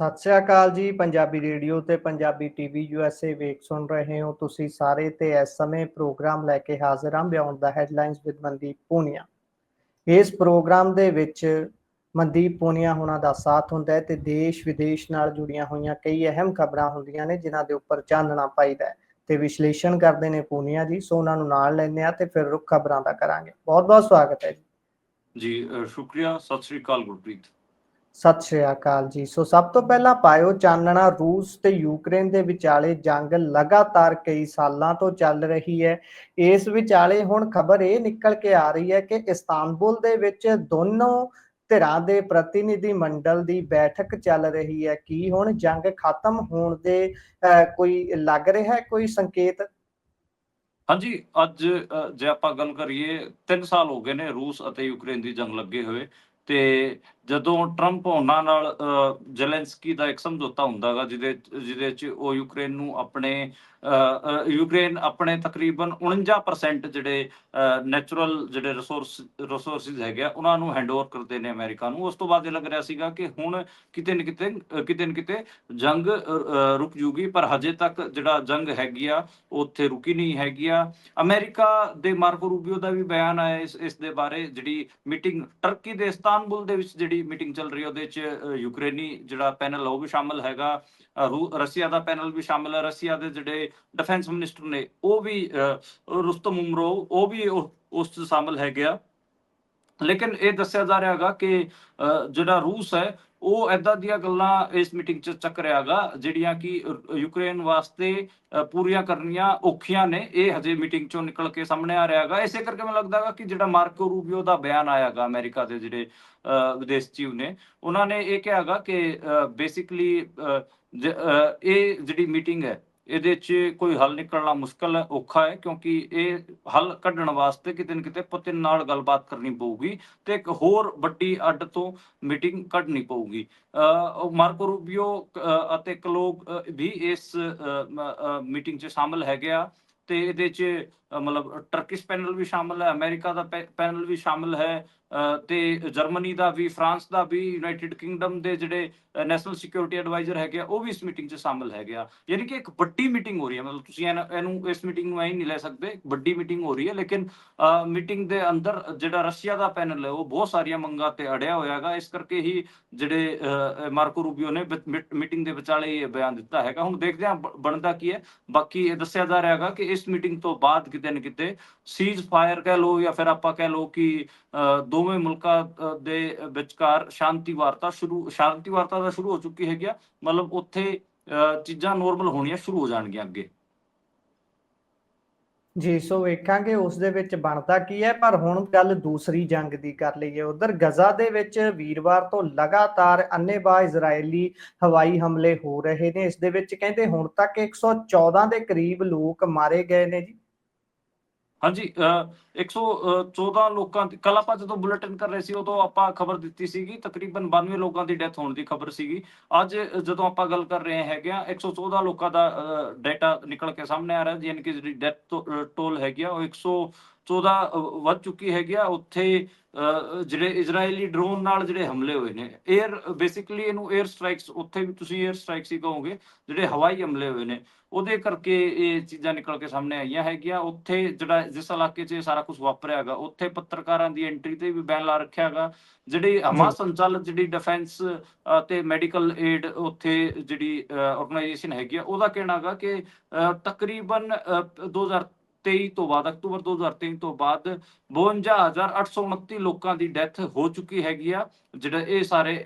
ਸਤਿ ਸ਼੍ਰੀ ਅਕਾਲ ਜੀ, ਪੰਜਾਬੀ ਰੇਡੀਓ ਤੇ ਪੰਜਾਬੀ ਟੀਵੀ ਯੂਐਸਏ ਵੇਖ ਸੁਣ ਰਹੇ ਹੋ ਤੁਸੀਂ ਸਾਰੇ ਤੇ ਇਸ ਸਮੇਂ ਪ੍ਰੋਗਰਾਮ ਲੈ ਕੇ ਹਾਜ਼ਰ ਹਾਂ beyond the headlines with Mandeep Punia. ਇਸ ਪ੍ਰੋਗਰਾਮ ਦੇ ਵਿੱਚ ਮਨਦੀਪ ਪੂਨੀਆ ਹੋਣਾ ਦਾ ਸਾਥ ਹੁੰਦਾ ਹੈ ਤੇ ਦੇਸ਼ ਵਿਦੇਸ਼ ਨਾਲ ਜੁੜੀਆਂ ਹੋਈਆਂ ਕਈ ਅਹਿਮ ਖਬਰਾਂ ਹੁੰਦੀਆਂ ਨੇ ਜਿਨ੍ਹਾਂ ਦੇ ਉੱਪਰ ਚਾਨਣਾ ਪਾਈਦਾ ਹੈ ਤੇ ਵਿਸ਼ਲੇਸ਼ਣ ਕਰਦੇ ਨੇ ਪੂਨੀਆ ਜੀ, ਸੋ ਉਹਨਾਂ ਨੂੰ ਨਾਲ ਲੈਂਦੇ ਆ ਤੇ ਫਿਰ ਰੁੱਖ ਖਬਰਾਂ ਦਾ ਕਰਾਂਗੇ। ਬਹੁਤ ਬਹੁਤ ਸਵਾਗਤ ਹੈ ਜੀ। ਜੀ ਸ਼ੁਕਰੀਆ, ਸਤਿ ਸ੍ਰੀ ਅਕਾਲ ਗੁਰਪ੍ਰੀਤ। ਸਤਿ ਸ਼੍ਰੀ ਅਕਾਲ ਜੀ। ਸੋ ਸਭ ਤੋਂ ਪਹਿਲਾਂ ਪਾਇਓ ਚਾਨਣਾ ਰੂਸ ਤੇ ਯੂਕਰੇਨ ਦੇ ਵਿਚਾਲੇ ਜੰਗ ਲਗਾਤਾਰ ਕਈ ਸਾਲਾਂ ਤੋਂ ਚੱਲ ਰਹੀ ਹੈ। ਇਸ ਵਿਚਾਲੇ ਹੁਣ ਖਬਰ ਇਹ ਨਿਕਲ ਕੇ ਆ ਰਹੀ ਹੈ ਕਿ ਇਸਤਾਨਬੁਲ ਦੇ ਵਿੱਚ ਦੋਨੋਂ ਧਿਰਾਂ ਦੇ ਪ੍ਰਤੀਨਿਧੀ ਮੰਡਲ ਦੀ ਬੈਠਕ ਚੱਲ ਰਹੀ ਹੈ। ਕੀ ਹੁਣ ਜੰਗ ਖਤਮ ਹੋਣ ਦੇ ਕੋਈ ਲੱਗ ਰਿਹਾ ਹੈ, ਕੋਈ ਸੰਕੇਤ? ਹਾਂਜੀ, ਅੱਜ ਜੇ ਆਪਾਂ ਗੱਲ ਕਰੀਏ 3 ਸਾਲ ਹੋ ਗਏ ਨੇ ਰੂਸ ਅਤੇ ਯੂਕਰੇਨ ਦੀ ਜੰਗ ਲੱਗੇ ਹੋਏ ਤੇ ਜਦੋਂ ਟਰੰਪ ਉਹਨਾਂ ਨਾਲ ਅ, ਜ਼ੈਲੈਂਸਕੀ ਦਾ ਇੱਕ ਸਮਝੌਤਾ ਹੁੰਦਾਗਾ ਜਿਹਦੇ ਜਿਹਦੇ ਚ ਉਹ ਯੂਕਰੇਨ ਨੂੰ ਆਪਣੇ ਯੂਕਰੇਨ ਆਪਣੇ ਤਕਰੀਬਨ 49% ਜਿਹੜੇ ਨੈਚੁਰਲ ਜਿਹੜੇ ਰਿਸੋਰਸ ਰਿਸੋਰਸਿਸ ਹੈਗੇ ਆ ਉਹਨਾਂ ਨੂੰ ਹੈਂਡਓਵਰ ਕਰਦੇ ਨੇ ਅਮਰੀਕਾ ਨੂੰ। ਉਸ ਤੋਂ ਬਾਅਦ ਇਹ ਲੱਗ ਰਿਹਾ ਸੀਗਾ ਕਿ ਹੁਣ ਕਿਤੇ ਨਾ ਕਿਤੇ ਕਿਤੇ ਨਾ ਕਿਤੇ ਜੰਗ ਰੁਕ ਜੂਗੀ ਪਰ ਹਜੇ ਤੱਕ ਜਿਹੜਾ ਜੰਗ ਹੈਗੀ ਆ ਉਹ ਉੱਥੇ ਰੁਕੀ ਨਹੀਂ ਹੈਗੀ ਆ। ਅਮਰੀਕਾ ਦੇ ਮਾਰਕੋ ਰੂਬੀਓ ਦਾ ਵੀ ਬਿਆਨ ਆਇਆ ਇਸ ਇਸ ਦੇ ਬਾਰੇ ਜਿਹੜੀ ਮੀਟਿੰਗ ਟਰਕੀ ਦੇ ਇਸਤਾਨਬੁਲ ਦੇ ਵਿੱਚ ਜਿਹੜੀ ਮੀਟਿੰਗ ਚੱਲ ਰਹੀ ਉਹਦੇ ਚ ਯੂਕਰੇਨੀ ਜਿਹੜਾ ਪੈਨਲ ਉਹ ਵੀ ਸ਼ਾਮਲ ਹੈਗਾ। ਰਸ਼ੀਆ ਦਾ ਪੈਨਲ ਵੀ ਸ਼ਾਮਲ ਹੈ। ਰਸ਼ੀਆ ਦੇ ਜਿਹੜੇ ਡਿਫੈਂਸ ਮਿਨਿਸਟਰ ਨੇ ਉਹ ਵੀ ਅ, ਰੁਸਤਮ ਉਮਰੋਵ ਉਹ ਵੀ ਉਸ ਚ ਸ਼ਾਮਲ ਹੈਗੇ ਆ। ਲੇਕਿਨ ਇਹ ਦੱਸਿਆ ਜਾ ਰਿਹਾ ਹੈਗਾ ਕਿ ਜਿਹੜਾ ਰੂਸ ਹੈ ਉਹ ਐਦਾਂ ਦੀਆਂ ਗੱਲਾਂ ਇਸ ਮੀਟਿੰਗ 'ਚ ਚੱਕ ਰਿਹਾ ਜਿਹੜੀਆਂ ਕਿ ਯੂਕਰੇਨ ਵਾਸਤੇ ਪੂਰੀਆਂ ਕਰਨੀਆਂ ਔਖੀਆਂ ਨੇ। ਇਹ ਹਜੇ ਮੀਟਿੰਗ 'ਚੋਂ ਨਿਕਲ ਕੇ ਸਾਹਮਣੇ ਆ ਰਿਹਾ ਹੈਗਾ ਇਸੇ ਕਰਕੇ ਮੈਨੂੰ ਲੱਗਦਾ ਹੈਗਾ ਕਿ ਜਿਹੜਾ ਮਾਰਕੋ ਰੂਬੀਓ ਦਾ ਬਿਆਨ ਆਇਆ ਹੈਗਾ ਅਮਰੀਕਾ ਦੇ ਜਿਹੜੇ ਅ, ਵਿਦੇਸ਼ ਸਚਿਵ ਨੇ ਉਹਨਾਂ ਨੇ ਇਹ ਕਿਹਾ ਹੈਗਾ ਕਿ ਬੇਸਿਕਲੀ ਇਹ ਜਿਹੜੀ ਮੀਟਿੰਗ ਹੈ ਇਹਦੇ 'ਚ ਕੋਈ ਹੱਲ ਨਿਕਲਣਾ ਮੁਸ਼ਕਲ ਹੈ ਔਖਾ ਹੈ, ਕਿਉਂਕਿ ਇਹ ਹੱਲ ਕੱਢਣ ਵਾਸਤੇ ਕਿਤੇ ਨਾ ਕਿਤੇ ਪੁਤਿਨ ਨਾਲ ਗੱਲਬਾਤ ਕਰਨੀ ਪਊਗੀ ਤੇ ਇੱਕ ਹੋਰ ਵੱਡੀ ਅੱਡ ਤੋਂ ਮੀਟਿੰਗ ਕੱਢਣੀ ਪਊਗੀ। ਅਹ, ਉਹ ਮਾਰਕੋ ਰੂਬੀਓ ਅਤੇ ਕਲੋਗ ਵੀ ਇਸ ਮੀਟਿੰਗ 'ਚ ਸ਼ਾਮਲ ਹੈਗੇ ਆ ਤੇ ਇਹਦੇ 'ਚ ਮਤਲਬ ਟਰਕਿਸ਼ ਪੈਨਲ ਵੀ ਸ਼ਾਮਲ ਹੈ ਅਮਰੀਕਾ ਦਾ ਪੈਨਲ ਵੀ ਸ਼ਾਮਲ ਹੈ ਤੇ ਜਰਮਨੀ ਦਾ ਵੀ ਫਰਾਂਸ ਦਾ ਵੀ ਯੂਨਾਈਟਿਡ ਕਿੰਗਡਮ ਦੇ ਜਿਹੜੇ ਨੈਸ਼ਨਲ ਸਿਕਿਉਰਿਟੀ ਐਡਵਾਈਜ਼ਰ ਹੈਗੇ ਉਹ ਵੀ ਇਸ ਮੀਟਿੰਗ 'ਚ ਸ਼ਾਮਲ ਹੈਗੇ ਆ। ਯਾਨੀ ਕਿ ਇੱਕ ਵੱਡੀ ਮੀਟਿੰਗ ਹੋ ਰਹੀ ਹੈ। ਮਤਲਬ ਤੁਸੀਂ ਇਹਨੂੰ ਇਸ ਮੀਟਿੰਗ ਨੂੰ ਐਂ ਨਹੀਂ ਲੈ ਸਕਦੇ ਵੱਡੀ ਮੀਟਿੰਗ ਹੋ ਰਹੀ ਹੈ। ਲੇਕਿਨ ਮੀਟਿੰਗ ਦੇ ਅੰਦਰ ਜਿਹੜਾ ਰਸ਼ੀਆ ਦਾ ਪੈਨਲ ਹੈ ਉਹ ਬਹੁਤ ਸਾਰੀਆਂ ਮੰਗਾਂ ਤੇ ਅੜਿਆ ਹੋਇਆ ਇਸ ਕਰਕੇ ਹੀ ਜਿਹੜੇ ਮਾਰਕੋ ਰੂਬੀਓ ਨੇ ਮੀਟਿੰਗ ਦੇ ਵਿਚਾਲੇ ਇਹ ਬਿਆਨ ਦਿੱਤਾ ਹੈਗਾ। ਹੁਣ ਦੇਖਦੇ ਹਾਂ ਬਣਦਾ ਕੀ ਹੈ। ਬਾਕੀ ਇਹ ਦੱਸਿਆ ਜਾ ਰਿਹਾ ਹੈਗਾ ਕਿ ਇਸ ਮੀਟਿੰਗ ਤੋਂ ਬਾਅਦ ਕਿਤੇ ਨਾ ਕਿਤੇ ਸੀਜ਼ ਫਾਇਰ ਕਹਿ ਲਓ ਜਾਂ ਫਿਰ ਆਪਾਂ ਕਹਿ ਲਓ ਕਿ ਅਹ, ਦੋਵੇਂ ਮੁਲਕਾਂ ਦੇ ਵਿਚਕਾਰ ਸ਼ਾਂਤੀ ਵਾਰਤਾ ਸ਼ੁਰੂ, ਸ਼ਾਂਤੀ ਵਾਰਤਾ ਦਾ ਸ਼ੁਰੂ ਹੋ ਚੁੱਕੀ ਹੈਗੀ ਆ, ਮਤਲਬ ਉੱਥੇ ਚੀਜ਼ਾਂ ਨੋਰਮਲ ਹੋਣੀਆਂ ਸ਼ੁਰੂ ਹੋ ਜਾਣਗੀਆਂ ਅੱਗੇ। ਜੀ, ਸੋ ਵੇਖਾਂਗੇ ਉਸ ਦੇ ਵਿੱਚ ਬਣਦਾ ਕੀ ਹੈ, ਪਰ ਹੁਣ ਗੱਲ ਦੂਸਰੀ ਜੰਗ ਦੀ ਕਰ ਲਈਏ। ਉਧਰ ਗਜ਼ਾ ਦੇ ਵਿੱਚ ਵੀਰਵਾਰ ਤੋਂ ਲਗਾਤਾਰ ਅੰਨੇਵਾਹ ਇਜ਼ਰਾਈਲੀ ਹਵਾਈ ਹਮਲੇ ਹੋ ਰਹੇ ਨੇ। ਇਸ ਦੇ ਵਿੱਚ ਕਹਿੰਦੇ ਹੁਣ ਤੱਕ 114 ਦੇ ਕਰੀਬ ਲੋਕ ਮਾਰੇ ਗਏ ਨੇ ਜੀ। ਹਾਂਜੀ 114 ਲੋਕਾਂ ਦੀ ਕੱਲ ਆਪਾਂ ਜਦੋਂ ਬੁਲੇਟਿਨ ਕਰ ਰਹੇ ਸੀ, ਉਦੋਂ ਆਪਾਂ ਖਬਰ ਦਿੱਤੀ ਸੀਗੀ, ਤਕਰੀਬਨ 92 ਲੋਕਾਂ ਦੀ ਡੈਥ ਹੋਣ ਦੀ ਖਬਰ ਸੀਗੀ। ਅੱਜ ਜਦੋਂ ਆਪਾਂ ਗੱਲ ਕਰ ਰਹੇ ਹੈਗੇ ਆ 114 ਲੋਕਾਂ ਦਾ ਡਾਟਾ ਨਿਕਲ ਕੇ ਸਾਹਮਣੇ ਆ ਰਿਹਾ ਜਿਹਨਾਂ ਕਿ ਜਿਹੜੀ ਡੈਥ ਟੋਲ ਹੈਗੀ ਆ, ਉਹ 100 14 ਵੱਧ ਚੁੱਕੀ ਹੈਗੀ ਆ। ਉੱਥੇ ਜਿਹੜੇ ਇਜ਼ਰਾਈਲੀ ਡਰੋਨ ਨਾਲ ਜਿਹੜੇ ਹਮਲੇ ਹੋਏ ਨੇ 에ਅਰ ਬੇਸਿਕਲੀ ਇਹਨੂੰ 에ਅਰ ਸਟ੍ਰਾਈਕਸ ਉੱਥੇ ਵੀ ਤੁਸੀਂ 에ਅਰ ਸਟ੍ਰਾਈਕਸ ਹੀ ਕਹੋਗੇ ਜਿਹੜੇ ਹਵਾਈ ਹਮਲੇ ਹੋਏ ਨੇ ਉਹਦੇ ਕਰਕੇ ਇਹ ਚੀਜ਼ਾਂ ਨਿਕਲ ਕੇ ਸਾਹਮਣੇ ਆਈਆਂ ਹੈਗੀਆਂ। ਉੱਥੇ ਜਿਹੜਾ ਜਿਸ ਇਲਾਕੇ 'ਚ ਸਾਰਾ ਕੁਝ ਵਾਪਰਿਆ ਹੈਗਾ ਉੱਥੇ ਪੱਤਰਕਾਰਾਂ ਦੀ ਐਂਟਰੀ ਤੇ ਵੀ ਬੈਨ ਲਾ ਰੱਖਿਆ ਹੈਗਾ। ਜਿਹੜੀ ਹਮਾ ਸੰਚਾਲਕ ਜਿਹੜੀ ਡਿਫੈਂਸ ਤੇ ਮੈਡੀਕਲ ਏਡ ਉੱਥੇ ਜਿਹੜੀ ਆਰਗੇਨਾਈਜੇਸ਼ਨ ਹੈਗੀ ਆ ਉਹਦਾ ਕਹਿਣਾ ਹੈਗਾ ਕਿ ਤਕਰੀਬਨ 2000 23 ਤੋਂ ਬਾਅਦ, ਅਕਤੂਬਰ 2023 ਤੋਂ ਬਾਅਦ 52829 ਲੋਕਾਂ ਦੀ ਡੈਥ ਹੋ ਚੁੱਕੀ ਹੈਗੀ ਆ, ਜਿਹੜਾ ਇਹ ਸਾਰੇ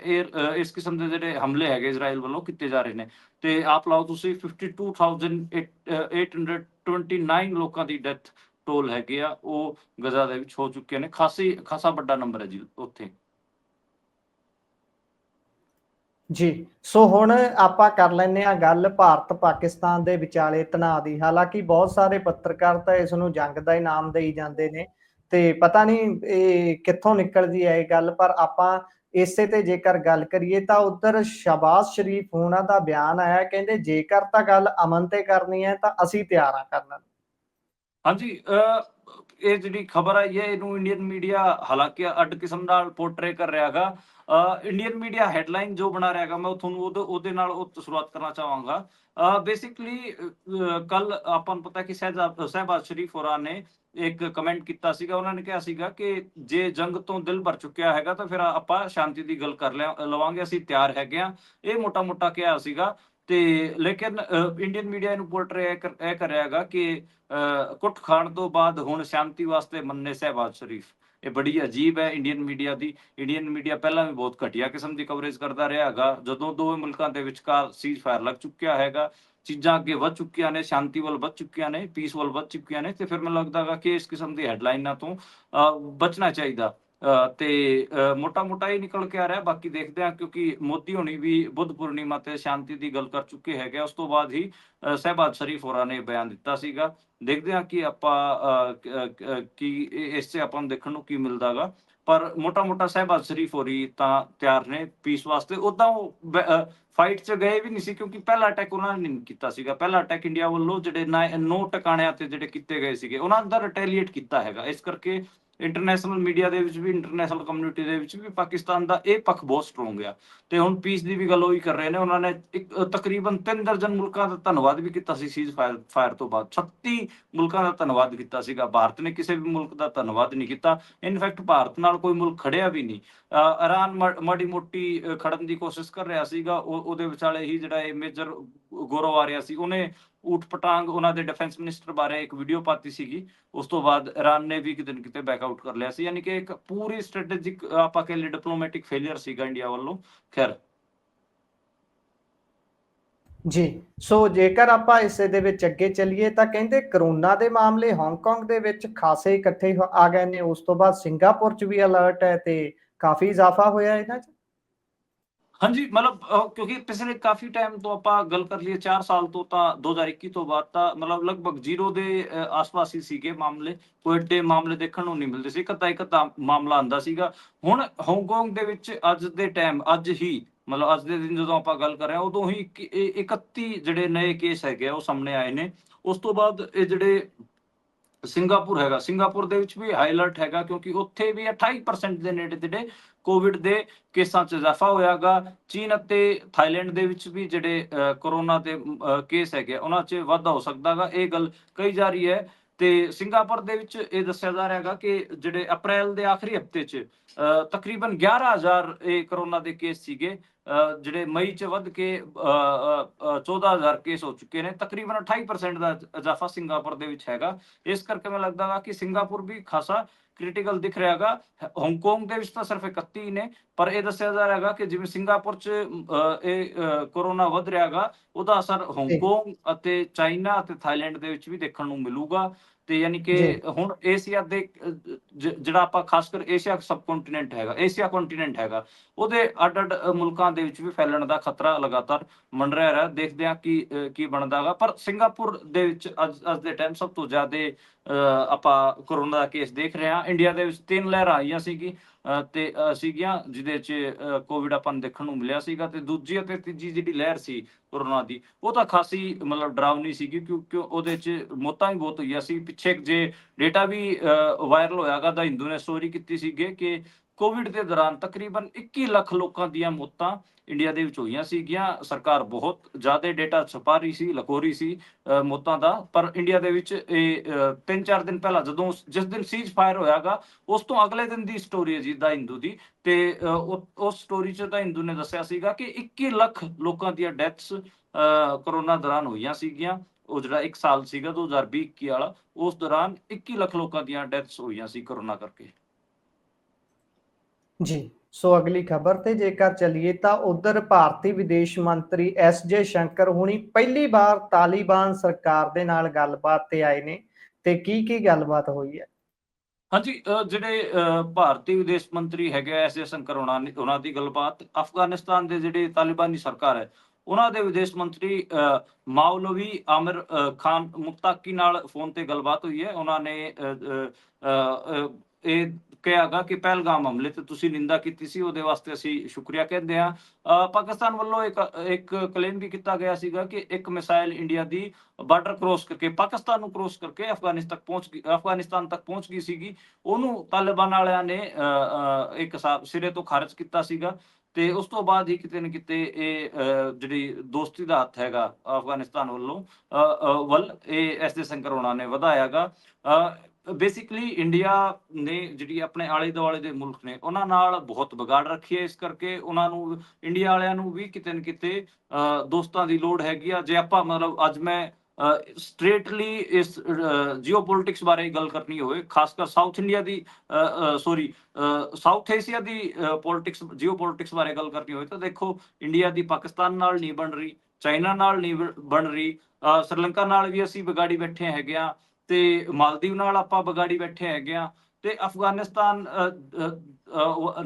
ਇਸ ਕਿਸਮ ਦੇ ਜਿਹੜੇ ਹਮਲੇ ਹੈਗੇ ਇਜ਼ਰਾਈਲ ਵੱਲੋਂ ਕੀਤੇ ਜਾ ਰਹੇ ਨੇ। ਤੇ ਆਪ ਲਾਓ ਤੁਸੀਂ 52829 ਲੋਕਾਂ ਦੀ ਡੈਥ ਟੋਲ ਹੈਗੇ ਆ, ਉਹ ਗਜ਼ਾ ਦੇ ਵਿੱਚ ਹੋ ਚੁੱਕੇ ਨੇ। ਖਾਸੀ, ਖਾਸਾ ਵੱਡਾ ਨੰਬਰ ਹੈ ਜੀ ਉੱਥੇ। ਜੀ, ਸੋ ਹੁਣ ਆਪਾਂ ਕਰ ਲੈਂਦੇ ਆ ਗੱਲ ਭਾਰਤ ਪਾਕਿਸਤਾਨ ਦੇ ਵਿਚਾਲੇ ਤਣਾਅ ਦੀ। ਹਾਲਾਂਕਿ ਬਹੁਤ ਸਾਰੇ ਪੱਤਰਕਾਰ ਤਾਂ ਇਸ ਨੂੰ ਜੰਗ ਦਾ ਹੀ ਦੇਈ ਜਾਂਦੇ ਨੇ ਤੇ ਪਤਾ ਨਹੀਂ ਇਹ ਕਿੱਥੋਂ ਨਿਕਲਦੀ ਹੈ ਇਹ ਗੱਲ, ਪਰ ਆਪਾਂ ਇਸੇ ਤੇ ਜੇਕਰ ਗੱਲ ਕਰੀਏ ਤਾਂ ਉਧਰ ਸ਼ਬਾਜ਼ ਸ਼ਰੀਫ ਹੋਣਾ ਦਾ ਬਿਆਨ ਆਇਆ, ਕਹਿੰਦੇ ਜੇਕਰ ਤਾਂ ਗੱਲ ਅਮਨ ਤੇ ਕਰਨੀ ਹੈ ਤਾਂ ਅਸੀਂ ਤਿਆਰ ਆ ਕਰਨ। ਹਾਂਜੀ ਇਹ ਜਿਹੜੀ ਖਬਰ ਆਈ ਹੈ, ਇਹਨੂੰ ਇੰਡੀਅਨ ਮੀਡੀਆ ਹਾਲਾਂਕਿ ਅੱਡ ਕਿਸਮ ਨਾਲ ਪੋਰਟਰੇ ਕਰ ਰਿਹਾਗਾ ਇੰਡੀਅਨ ਮੀਡੀਆ ਹੈਡਲਾਈਨ ਜੋ ਬਣਾ ਰਿਹਾਗਾ ਮੈਂ ਤੁਹਾਨੂੰ ਉਹਦੇ ਨਾਲ ਉਹ ਸ਼ੁਰੂਆਤ ਕਰਨਾ ਚਾਹਾਂਗਾ। ਬੇਸਿਕਲੀ ਕੱਲ ਆਪਾਂ ਨੂੰ ਪਤਾ ਕਿ ਸਹਿਜਾਬ ਸਹਿਬਾਜ਼ ਸ਼ਰੀਫ ਹੋਰਾਂ ਨੇ ਇੱਕ ਕਮੈਂਟ ਕੀਤਾ ਸੀਗਾ। ਉਹਨਾਂ ਨੇ ਕਿਹਾ ਸੀਗਾ ਕਿ ਜੇ ਜੰਗ ਤੋਂ ਦਿਲ ਭਰ ਚੁੱਕਿਆ ਹੈਗਾ ਤਾਂ ਫਿਰ ਆਪਾਂ ਸ਼ਾਂਤੀ ਦੀ ਗੱਲ ਕਰ ਲਿਆ ਲਵਾਂਗੇ ਅਸੀਂ ਤਿਆਰ ਹੈਗੇ ਆ ਇਹ ਮੋਟਾ ਮੋਟਾ ਕਿਹਾ ਸੀਗਾ। ਤੇ ਲੇਕਿਨ ਇੰਡੀਅਨ ਮੀਡੀਆ ਨੂੰ ਪੋਰਟਰੇ ਇਹ ਕਰ- ਕਰਿਆਗਾ ਕਿ ਅ, ਕੁੱਟ ਖਾਣ ਤੋਂ ਬਾਅਦ ਹੁਣ ਸ਼ਾਂਤੀ ਵਾਸਤੇ ਮੰਨੇ ਸਹਿਬਾਜ਼ ਸ਼ਰੀਫ। ਇਹ ਬੜੀ ਅਜੀਬ ਹੈ ਇੰਡੀਅਨ ਮੀਡੀਆ ਦੀ। ਇੰਡੀਅਨ ਮੀਡੀਆ ਪਹਿਲਾਂ ਵੀ ਬਹੁਤ ਘਟੀਆ ਕਿਸਮ ਦੀ ਕਵਰੇਜ ਕਰਦਾ ਰਿਹਾ ਹੈਗਾ। ਜਦੋਂ ਦੋਵੇਂ ਮੁਲਕਾਂ ਦੇ ਵਿਚਕਾਰ ਸੀਜ਼ ਫਾਇਰ ਲੱਗ ਚੁੱਕਿਆ ਹੈਗਾ ਚੀਜ਼ਾਂ ਅੱਗੇ ਵੱਧ ਚੁੱਕੀਆਂ ਨੇ ਸ਼ਾਂਤੀ ਵੱਲ ਵੱਧ ਚੁੱਕੀਆਂ ਨੇ ਪੀਸ ਵੱਲ ਵੱਧ ਚੁੱਕੀਆਂ ਨੇ ਤੇ ਫਿਰ ਮੈਨੂੰ ਲੱਗਦਾ ਹੈਗਾ ਕਿ ਇਸ ਕਿਸਮ ਦੀ ਹੈਡਲਾਈਨਾਂ ਤੋਂ ਅ, ਬਚਣਾ ਚਾਹੀਦਾ। ਤੇ ਮੋਟਾ ਮੋਟਾ ਹੀ ਨਿਕਲ ਕੇ ਆ ਰਿਹਾ, ਬਾਕੀ ਦੇਖਦੇ ਹਾਂ, ਕਿਉਂਕਿ ਮੋਦੀ ਹੋਣੀ ਵੀ ਬੁੱਧ ਪੂਰਨਿਮਾ ਤੇ ਸ਼ਾਂਤੀ ਦੀ ਗੱਲ ਕਰ ਚੁੱਕੇ ਹੈਗੇ ਉਸ ਤੋਂ ਬਾਅਦ ਹੀ ਸਹਿਬਾਜ਼ ਸ਼ਰੀਫ ਹੋਰਾਂ ਨੇ ਬਿਆਨ ਦਿੱਤਾ ਸੀਗਾ। ਦੇਖਦੇ ਹਾਂ ਕਿ ਆਪਾਂ ਕੀ ਇਸ 'ਚ ਆਪਾਂ ਨੂੰ ਦੇਖਣ ਨੂੰ ਕੀ ਮਿਲਦਾਗਾ। ਪਰ ਮੋਟਾ ਮੋਟਾ ਸਹਿਬਾਜ਼ ਸ਼ਰੀਫ ਹੋਰੀ ਤਾਂ ਤਿਆਰ ਨੇ ਪੀਸ ਵਾਸਤੇ। ਉਦਾਂ ਉਹ ਫਾਈਟ 'ਚ ਗਏ ਵੀ ਨਹੀਂ ਸੀ, ਕਿਉਂਕਿ ਪਹਿਲਾ ਅਟੈਕ ਉਹਨਾਂ ਨੇ ਕੀਤਾ ਸੀਗਾ। ਪਹਿਲਾ ਅਟੈਕ ਇੰਡੀਆ ਵੱਲੋਂ ਜਿਹੜੇ ਨਾ- ਨੌ ਟਿਕਾਣਿਆਂ ਤੇ ਜਿਹੜੇ ਕੀਤੇ ਗਏ ਸੀਗੇ, ਉਹਨਾਂ ਦਾ ਰਿਟੈਲੀਏਟ ਕੀਤਾ ਹੈਗਾ। ਇਸ ਕਰਕੇ ਇੰਟਰਨੈਸ਼ਨਲ ਮੀਡੀਆ ਦੇ ਵਿੱਚ ਵੀ ਇੰਟਰਨੈਸ਼ਨਲ ਕਮਿਊਨਿਟੀ ਦੇ ਵਿੱਚ ਵੀ ਪਾਕਿਸਤਾਨ ਦਾ ਇਹ ਪੱਖ ਬਹੁਤ ਸਟਰੋਂਗ ਆ। ਤੇ ਹੁਣ ਪੀਸ ਦੀ ਵੀ ਗੱਲ ਉਹੀ ਕਰ ਰਹੇ ਨੇ ਉਹਨਾਂ ਨੇ ਇੱਕ ਤਕਰੀਬਨ 3 ਦਰਜਨ ਮੁਲਕਾਂ ਦਾ ਧੰਨਵਾਦ ਵੀ ਕੀਤਾ ਸੀ ਸੀਜ਼ ਫਾਇਰ ਤੋਂ ਬਾਅਦ। 36 ਮੁਲਕਾਂ ਦਾ ਧੰਨਵਾਦ ਕੀਤਾ ਸੀਗਾ। ਭਾਰਤ ਨੇ ਕਿਸੇ ਵੀ ਮੁਲਕ ਦਾ ਧੰਨਵਾਦ ਨਹੀਂ ਕੀਤਾ। ਇਨਫੈਕਟ ਭਾਰਤ ਨਾਲ ਕੋਈ ਮੁਲਕ ਖੜਿਆ ਵੀ ਨਹੀਂ। ਅ, ਇਰਾਨ ਮ- ਮਾੜੀ ਮੋਟੀ ਖੜਨ ਦੀ ਕੋਸ਼ਿਸ਼ ਕਰ ਰਿਹਾ ਸੀਗਾ। ਉਹਦੇ ਵਿਚਾਲੇ ਹੀ ਜਿਹੜਾ ਇਹ ਮੇਜਰ ਗੌਰਵ ਆ ਰਿਹਾ ਸੀ ਉਹਨੇ ਊਟ ਪਟਾਂਗ ਉਹਨਾਂ ਦੇ ਡਿਫੈਂਸ ਮਿਨਿਸਟਰ ਬਾਰੇ ਇੱਕ ਵੀਡੀਓ ਪਾਤੀ ਸੀਗੀ। ਉਸ ਤੋਂ ਬਾਅਦ ਇਰਾਨ ਨੇ ਵੀ ਕਿਤੇ ਨਾ ਕਿਤੇ ਬੈਕਆਊਟ ਕਰ ਲਿਆ ਸੀ। ਯਾਨੀ ਕਿ ਇੱਕ ਪੂਰੀ ਸਟ੍ਰੈਟੇਜਿਕ ਆਪਾਂ ਕਹ ਡਿਪਲੋਮੈਟਿਕ ਫੇਲਿਅਰ ਸੀਗਾ ਇੰਡੀਆ ਵੱਲੋਂ। ਖੈਰ। ਜੀ, ਸੋ ਜੇਕਰ ਆਪਾਂ ਇਸੇ ਦੇ ਵਿੱਚ ਅੱਗੇ ਚੱਲੀਏ ਤਾਂ ਕਹਿੰਦੇ ਕਰੋਨਾ ਦੇ ਮਾਮਲੇ ਹਾਂਗਕਾਂਗ ਦੇ ਵਿੱਚ ਖਾਸੇ ਇਕੱਠੇ ਆ ਗਏ ਨੇ। ਉਸ ਤੋਂ ਬਾਅਦ ਸਿੰਗਾਪੁਰ 'ਚ ਵੀ ਅਲਰਟ ਹੈ ਤੇ ਕਾਫੀ ਇਜ਼ਾਫਾ ਹੋਇਆ ਇਹਨਾਂ 'ਚ। ਹਾਂਜੀ, ਮਤਲਬ ਕਿਉਂਕਿ ਪਿਛਲੇ ਕਾਫੀ ਟਾਈਮ ਤੋਂ ਆਪਾਂ ਗੱਲ ਕਰ ਲਈਏ 4 ਸਾਲ ਤੋਂ ਤਾਂ 2021 ਤੋਂ ਬਾਅਦ ਤਾਂ ਮਤਲਬ ਲਗਭਗ ਜ਼ੀਰੋ ਦੇ ਆਸ-ਪਾਸ ਹੀ ਸੀਗੇ ਮਾਮਲੇ। ਕੋਈ ਏਡੇ ਮਾਮਲੇ ਦੇਖਣ ਨੂੰ ਨਹੀਂ ਮਿਲਦੇ ਸੀ। ਇੱਕ ਅੱਧਾ ਇੱਕ ਅੱਧਾ ਮਾਮਲਾ ਆਂਦਾ ਸੀਗਾ। ਹੁਣ ਹਾਂਗਕਾਂਗ ਦੇ ਵਿੱਚ ਅੱਜ ਦੇ ਟਾਈਮ ਅੱਜ ਹੀ ਮਤਲਬ ਅੱਜ ਦੇ ਦਿਨ ਜਦੋਂ ਆਪਾਂ ਗੱਲ ਕਰ ਰਹੇ ਹਾਂ, ਉਦੋਂ ਹੀ ਇੱਕੀ- 31 ਜਿਹੜੇ ਨਏ ਕੇਸ ਹੈਗੇ ਆ, ਉਹ ਸਾਹਮਣੇ ਆਏ ਨੇ। ਉਸ ਤੋਂ ਬਾਅਦ ਇਹ ਜਿਹੜੇ ਸਿੰਗਾਪੁਰ ਹੈਗਾ। ਸਿੰਗਾਪੁਰ ਦੇ ਵਿੱਚ ਵੀ ਹਾਈ ਅਲਰਟ ਹੈਗਾ ਕਿਉਂਕਿ ਉੱਥੇ ਵੀ 28% ਦੇ ਨੇੜੇ ਤੇੜੇ ਕੋਵਿਡ ਦੇ ਕੇਸਾਂ 'ਚ ਇਜ਼ਾਫਾ ਹੋਇਆਗਾ। ਚੀਨ ਅਤੇ ਥਾਈਲੈਂਡ ਦੇ ਵਿੱਚ ਵੀ ਜਿਹੜੇ ਕੋਰੋਨਾ ਦੇ ਕੇਸ ਹੈਗੇ ਆ, ਉਹਨਾਂ 'ਚ ਵਾਧਾ ਹੋ ਸਕਦਾਗਾ। ਇਹ ਗੱਲ ਕਹੀ ਜਾ ਰਹੀ ਹੈ। ਤੇ ਸਿੰਗਾਪੁਰ ਦੇ ਵਿੱਚ ਇਹ ਦੱਸਿਆ ਜਾ ਰਿਹਾ ਹੈਗਾ ਕਿ ਜਿਹੜੇ ਅਪ੍ਰੈਲ ਦੇ ਆਖਰੀ ਹਫ਼ਤੇ 'ਚ ਅ, ਤਕਰੀਬਨ 11000 ਇਹ ਕੋਰੋਨਾ ਦੇ ਕੇਸ ਸੀਗੇ। ਜਿਹੜੇ ਮਈ 'ਚ ਵੱਧ ਕੇ ਅ, ਅ, ਅ, 14000 ਕੇਸ ਹੋ ਚੁੱਕੇ ਨੇ ਤਕਰੀਬਨ 28% ਦਾ ਇਜ਼ਾਫਾ ਸਿੰਗਾਪੁਰ ਦੇ ਵਿੱਚ ਹੈਗਾ। ਇਸ ਕਰਕੇ ਮੈਨੂੰ ਲੱਗਦਾ ਗਾ ਕਿ ਸਿੰਗਾਪੁਰ ਵੀ ਖਾਸਾ ਕ੍ਰਿਟੀਕਲ ਦਿਖ ਰਿਹਾ ਹੈਗਾ। ਹਾਂਗਕਾਂਗ ਦੇ ਵਿੱਚ ਤਾਂ ਸਿਰਫ 31 ਨੇ ਪਰ ਇਹ ਦੱਸਿਆ ਜਾ ਰਿਹਾ ਹੈਗਾ ਕਿ ਜਿਵੇਂ ਸਿੰਗਾਪੁਰ 'ਚ ਇਹ ਕੋਰੋਨਾ ਵੱਧ ਰਿਹਾ ਹੈਗਾ ਉਹਦਾ ਅਸਰ ਹਾਂਗਕਾਂਗ ਅਤੇ ਚਾਈਨਾ ਅਤੇ ਥਾਈਲੈਂਡ ਦੇ ਵਿੱਚ ਵੀ ਦੇਖਣ ਨੂੰ ਮਿਲੂਗਾ। ਤੇ ਯਾਨੀ ਕਿ। ਹੁਣ ਏਸ਼ੀਆ ਦੇ ਜਿਹੜਾ ਆਪਾਂ ਖਾਸ ਕਰ ਏਸ਼ੀਆ ਸਬ ਕੰਟੀਨੈਂਟ ਹੈਗਾ ਏਸ਼ੀਆ ਕੰਟੀਨੈਂਟ ਹੈਗਾ ਉਹਦੇ ਅੱਡ ਅੱਡ ਮੁਲਕਾਂ ਦੇ ਵਿੱਚ ਵੀ ਫੈਲਣ ਦਾ ਖਤਰਾ ਲਗਾਤਾਰ ਮੰਡ ਰਿਹਾ ਹੈ ਦੇਖਦੇ ਹਾਂ ਕੀ ਕੀ ਬਣਦਾਗਾ ਪਰ ਸਿੰਗਾਪੁਰ ਦੇ ਵਿੱਚ ਅੱਜ ਅੱਜ ਦੇ ਟਾਈਮ ਸਭ ਤੋਂ ਜ਼ਿਆਦਾ ਆਪਾਂ ਕੋਰੋਨਾ ਦਾ ਕੇਸ ਦੇਖ ਰਹੇ ਹਾਂ। ਇੰਡੀਆ ਦੇ ਵਿੱਚ ਤਿੰਨ ਲਹਿਰਾਂ ਆਈਆਂ ਸੀਗੀ ਅ, ਤੇ ਸੀਗੀਆਂ ਜਿਹਦੇ ਚ ਕੋਵਿਡ ਆਪਾਂ ਨੂੰ ਦੇਖਣ ਨੂੰ ਮਿਲਿਆ ਸੀਗਾ ਤੇ ਦੂਜੀ ਅਤੇ ਤੀਜੀ ਜਿਹੜੀ ਲਹਿਰ ਸੀ ਕੋਰੋਨਾ ਦੀ, ਉਹ ਤਾਂ ਖਾਸੀ ਮਤਲਬ ਡਰਾਵਨੀ ਸੀਗੀ ਕਿਉਂਕਿ ਉਹਦੇ ਚ ਮੌਤਾਂ ਵੀ ਬਹੁਤ ਹੋਈਆਂ ਸੀ। ਪਿੱਛੇ ਜੇ ਡੇਟਾ ਵੀ ਵਾਇਰਲ ਹੋਇਆਗਾ ਦਾ ਹਿੰਦੂ ਨੇ ਸਟੋਰੀ ਕੀਤੀ ਸੀਗੇ ਕਿ ਕੋਵਿਡ ਦੇ ਦੌਰਾਨ ਤਕਰੀਬਨ 21 ਲੱਖ ਲੋਕਾਂ ਦੀਆਂ ਮੌਤਾਂ ਇੰਡੀਆ ਦੇ ਵਿੱਚ ਹੋਈਆਂ ਸੀਗੀਆਂ। ਸਰਕਾਰ ਬਹੁਤ ਜ਼ਿਆਦਾ ਡੇਟਾ ਛਪਾ ਰਹੀ ਸੀ ਲਕੋਰੀ ਸੀ ਮੌਤਾਂ ਦਾ। ਪਰ ਇੰਡੀਆ ਦੇ ਵਿੱਚ ਇਹ 3-4 ਦਿਨ ਪਹਿਲਾਂ ਜਦੋਂ ਜਿਸ ਦਿਨ ਸੀਜ਼ ਫਾਇਰ ਹੋਇਆਗਾ, ਉਸ ਤੋਂ ਅਗਲੇ ਦਿਨ ਦੀ ਸਟੋਰੀ ਹੈ ਜੀ, ਦਾ ਹਿੰਦੂ ਦੀ। ਤੇ ਉਸ ਸਟੋਰੀ 'ਚ ਤਾਂ ਹਿੰਦੂ ਨੇ ਦੱਸਿਆ ਸੀਗਾ ਕਿ 21 ਲੱਖ ਲੋਕਾਂ ਦੀਆਂ ਡੈਥਸ ਕਰੋਨਾ ਦੌਰਾਨ ਹੋਈਆਂ ਸੀਗੀਆਂ। ਉਹ ਜਿਹੜਾ 1 ਸਾਲ ਸੀਗਾ 2020 ਵਾਲਾ, ਉਸ ਦੌਰਾਨ 21 ਲੱਖ ਲੋਕਾਂ ਦੀਆਂ ਡੈਥਸ ਹੋਈਆਂ ਸੀ ਕਰੋਨਾ ਕਰਕੇ। ਜੀ। ਸੋ ਅਗਲੀ ਖਬਰ ਤੇ ਜੇਕਰ ਚੱਲੀਏ ਤਾਂ ਉਧਰ ਭਾਰਤੀ ਵਿਦੇਸ਼ ਮੰਤਰੀ ਐਸ ਜੇ ਸ਼ੰਕਰ ਹੁਣੀ ਪਹਿਲੀ ਵਾਰ ਤਾਲਿਬਾਨ ਸਰਕਾਰ ਦੇ ਨਾਲ ਗੱਲਬਾਤ ਤੇ ਆਏ ਨੇ। ਤੇ ਕੀ ਕੀ ਗੱਲਬਾਤ ਹੋਈ ਹੈ? ਹਾਂਜੀ ਜਿਹੜੇ ਭਾਰਤੀ ਵਿਦੇਸ਼ ਮੰਤਰੀ ਹੈਗੇ ਐਸ ਜੇ ਸ਼ੰਕਰ ਉਹਨਾਂ ਦੀ ਗੱਲਬਾਤ। ਅਫਗਾਨਿਸਤਾਨ ਦੇ ਜਿਹੜੇ ਤਾਲਿਬਾਨੀ ਸਰਕਾਰ ਹੈ ਉਹਨਾਂ ਦੇ ਵਿਦੇਸ਼ ਮੰਤਰੀ ਅ, ਮਾਉਲਵੀ ਆਮਿਰ ਖਾਨ ਮੁਕਤਾਕੀ ਨਾਲ ਫੋਨ ਤੇ ਗੱਲਬਾਤ ਹੋਈ ਹੈ। ਉਹਨਾਂ ਨੇ ਇਹ ਕਿਹਾਗਾ ਕਿ ਪਹਿਲਗਾਮ ਹਮਲੇ ਤੇ ਤੁਸੀਂ ਨਿੰਦਾ ਕੀਤੀ ਸੀ ਉਹਦੇ ਵਾਸਤੇ ਅਸੀਂ ਸ਼ੁਕਰੀਆ ਕਹਿੰਦੇ ਆ ਪਾਕਿਸਤਾਨ ਵੱਲੋਂ ਇੱਕ ਇੱਕ ਕਲੇਮ ਵੀ ਕੀਤਾ ਗਿਆ ਸੀਗਾ ਕਿ ਇੱਕ ਮਿਸਾਈਲ ਇੰਡੀਆ ਦੀ ਬਾਰਡਰ ਕ੍ਰੋਸ ਕਰਕੇ ਪਾਕਿਸਤਾਨ ਨੂੰ ਕ੍ਰੋਸ ਕਰਕੇ ਅਫਗਾਨਿਸਤਾਨ ਤੱਕ ਪਹੁੰਚ ਗਈ ਅਫਗਾਨਿਸਤਾਨ ਤੱਕ ਪਹੁੰਚ ਗਈ ਸੀਗੀ। ਉਹਨੂੰ ਤਾਲਿਬਾਨ ਵਾਲਿਆਂ ਨੇ ਅ, ਇੱਕ ਸਾ- ਸਿਰੇ ਤੋਂ ਖਾਰਜ ਕੀਤਾ ਸੀਗਾ ਤੇ ਉਸ ਤੋਂ ਬਾਅਦ ਹੀ ਕਿਤੇ ਨਾ ਕਿਤੇ ਇਹ ਅ, ਜਿਹੜੀ ਦੋਸਤੀ ਦਾ ਹੱਥ ਹੈਗਾ ਅਫਗਾਨਿਸਤਾਨ ਵੱਲੋਂ ਅ, ਵੱਲ ਇਹ ਐਸ ਦੇ ਸ਼ੰਕਰ ਹੋਣਾ ਨੇ ਵਧਾਇਆਗਾ ਬੇਸਿਕਲੀ ਇੰਡੀਆ ਨੇ ਜਿਹੜੀ ਆਪਣੇ ਆਲੇ ਦੁਆਲੇ ਦੇ ਮੁਲਕ ਨੇ ਉਹਨਾਂ ਨਾਲ ਬਹੁਤ ਵਿਗਾੜ ਰੱਖੀ ਹੈ ਇਸ ਕਰਕੇ ਉਹਨਾਂ ਨੂੰ ਇੰਡੀਆ ਵਾਲਿਆਂ ਨੂੰ ਵੀ ਕਿਤੇ ਨਾ ਕਿਤੇ ਦੋਸਤਾਂ ਦੀ ਲੋੜ ਹੈਗੀ ਆ। ਜੇ ਆਪਾਂ ਮਤਲਬ ਅੱਜ ਮੈਂ ਸਟ੍ਰੇਟਲੀ ਇਸ ਜੀਓਪੋਲਿਟਿਕਸ ਬਾਰੇ ਗੱਲ ਕਰਨੀ ਹੋਵੇ ਖਾਸ ਕਰ ਸਾਊਥ ਇੰਡੀਆ ਦੀ ਸੌਰੀ ਸਾਊਥ ਏਸ਼ੀਆ ਦੀ ਪੋਲਿਟਿਕਸ ਜੀਓਪੋਲਿਟਿਕਸ ਬਾਰੇ ਗੱਲ ਕਰਨੀ ਹੋਵੇ ਤਾਂ ਦੇਖੋ ਇੰਡੀਆ ਦੀ ਪਾਕਿਸਤਾਨ ਨਾਲ ਨਹੀਂ ਬਣ ਰਹੀ ਚਾਈਨਾ ਨਾਲ ਨਹੀਂ ਬਣ- ਬਣ ਰਹੀ ਅ, ਸ੍ਰੀਲੰਕਾ ਨਾਲ ਵੀ ਅਸੀਂ ਵਿਗਾੜੀ ਬੈਠੇ ਹੈਗੇ ਆ। ਤੇ ਮਾਲਦੀਵ ਨਾਲ ਆਪਾਂ ਬਗਾੜੀ ਬੈਠੇ ਹੈਗੇ ਆ ਤੇ ਅਫਗਾਨਿਸਤਾਨ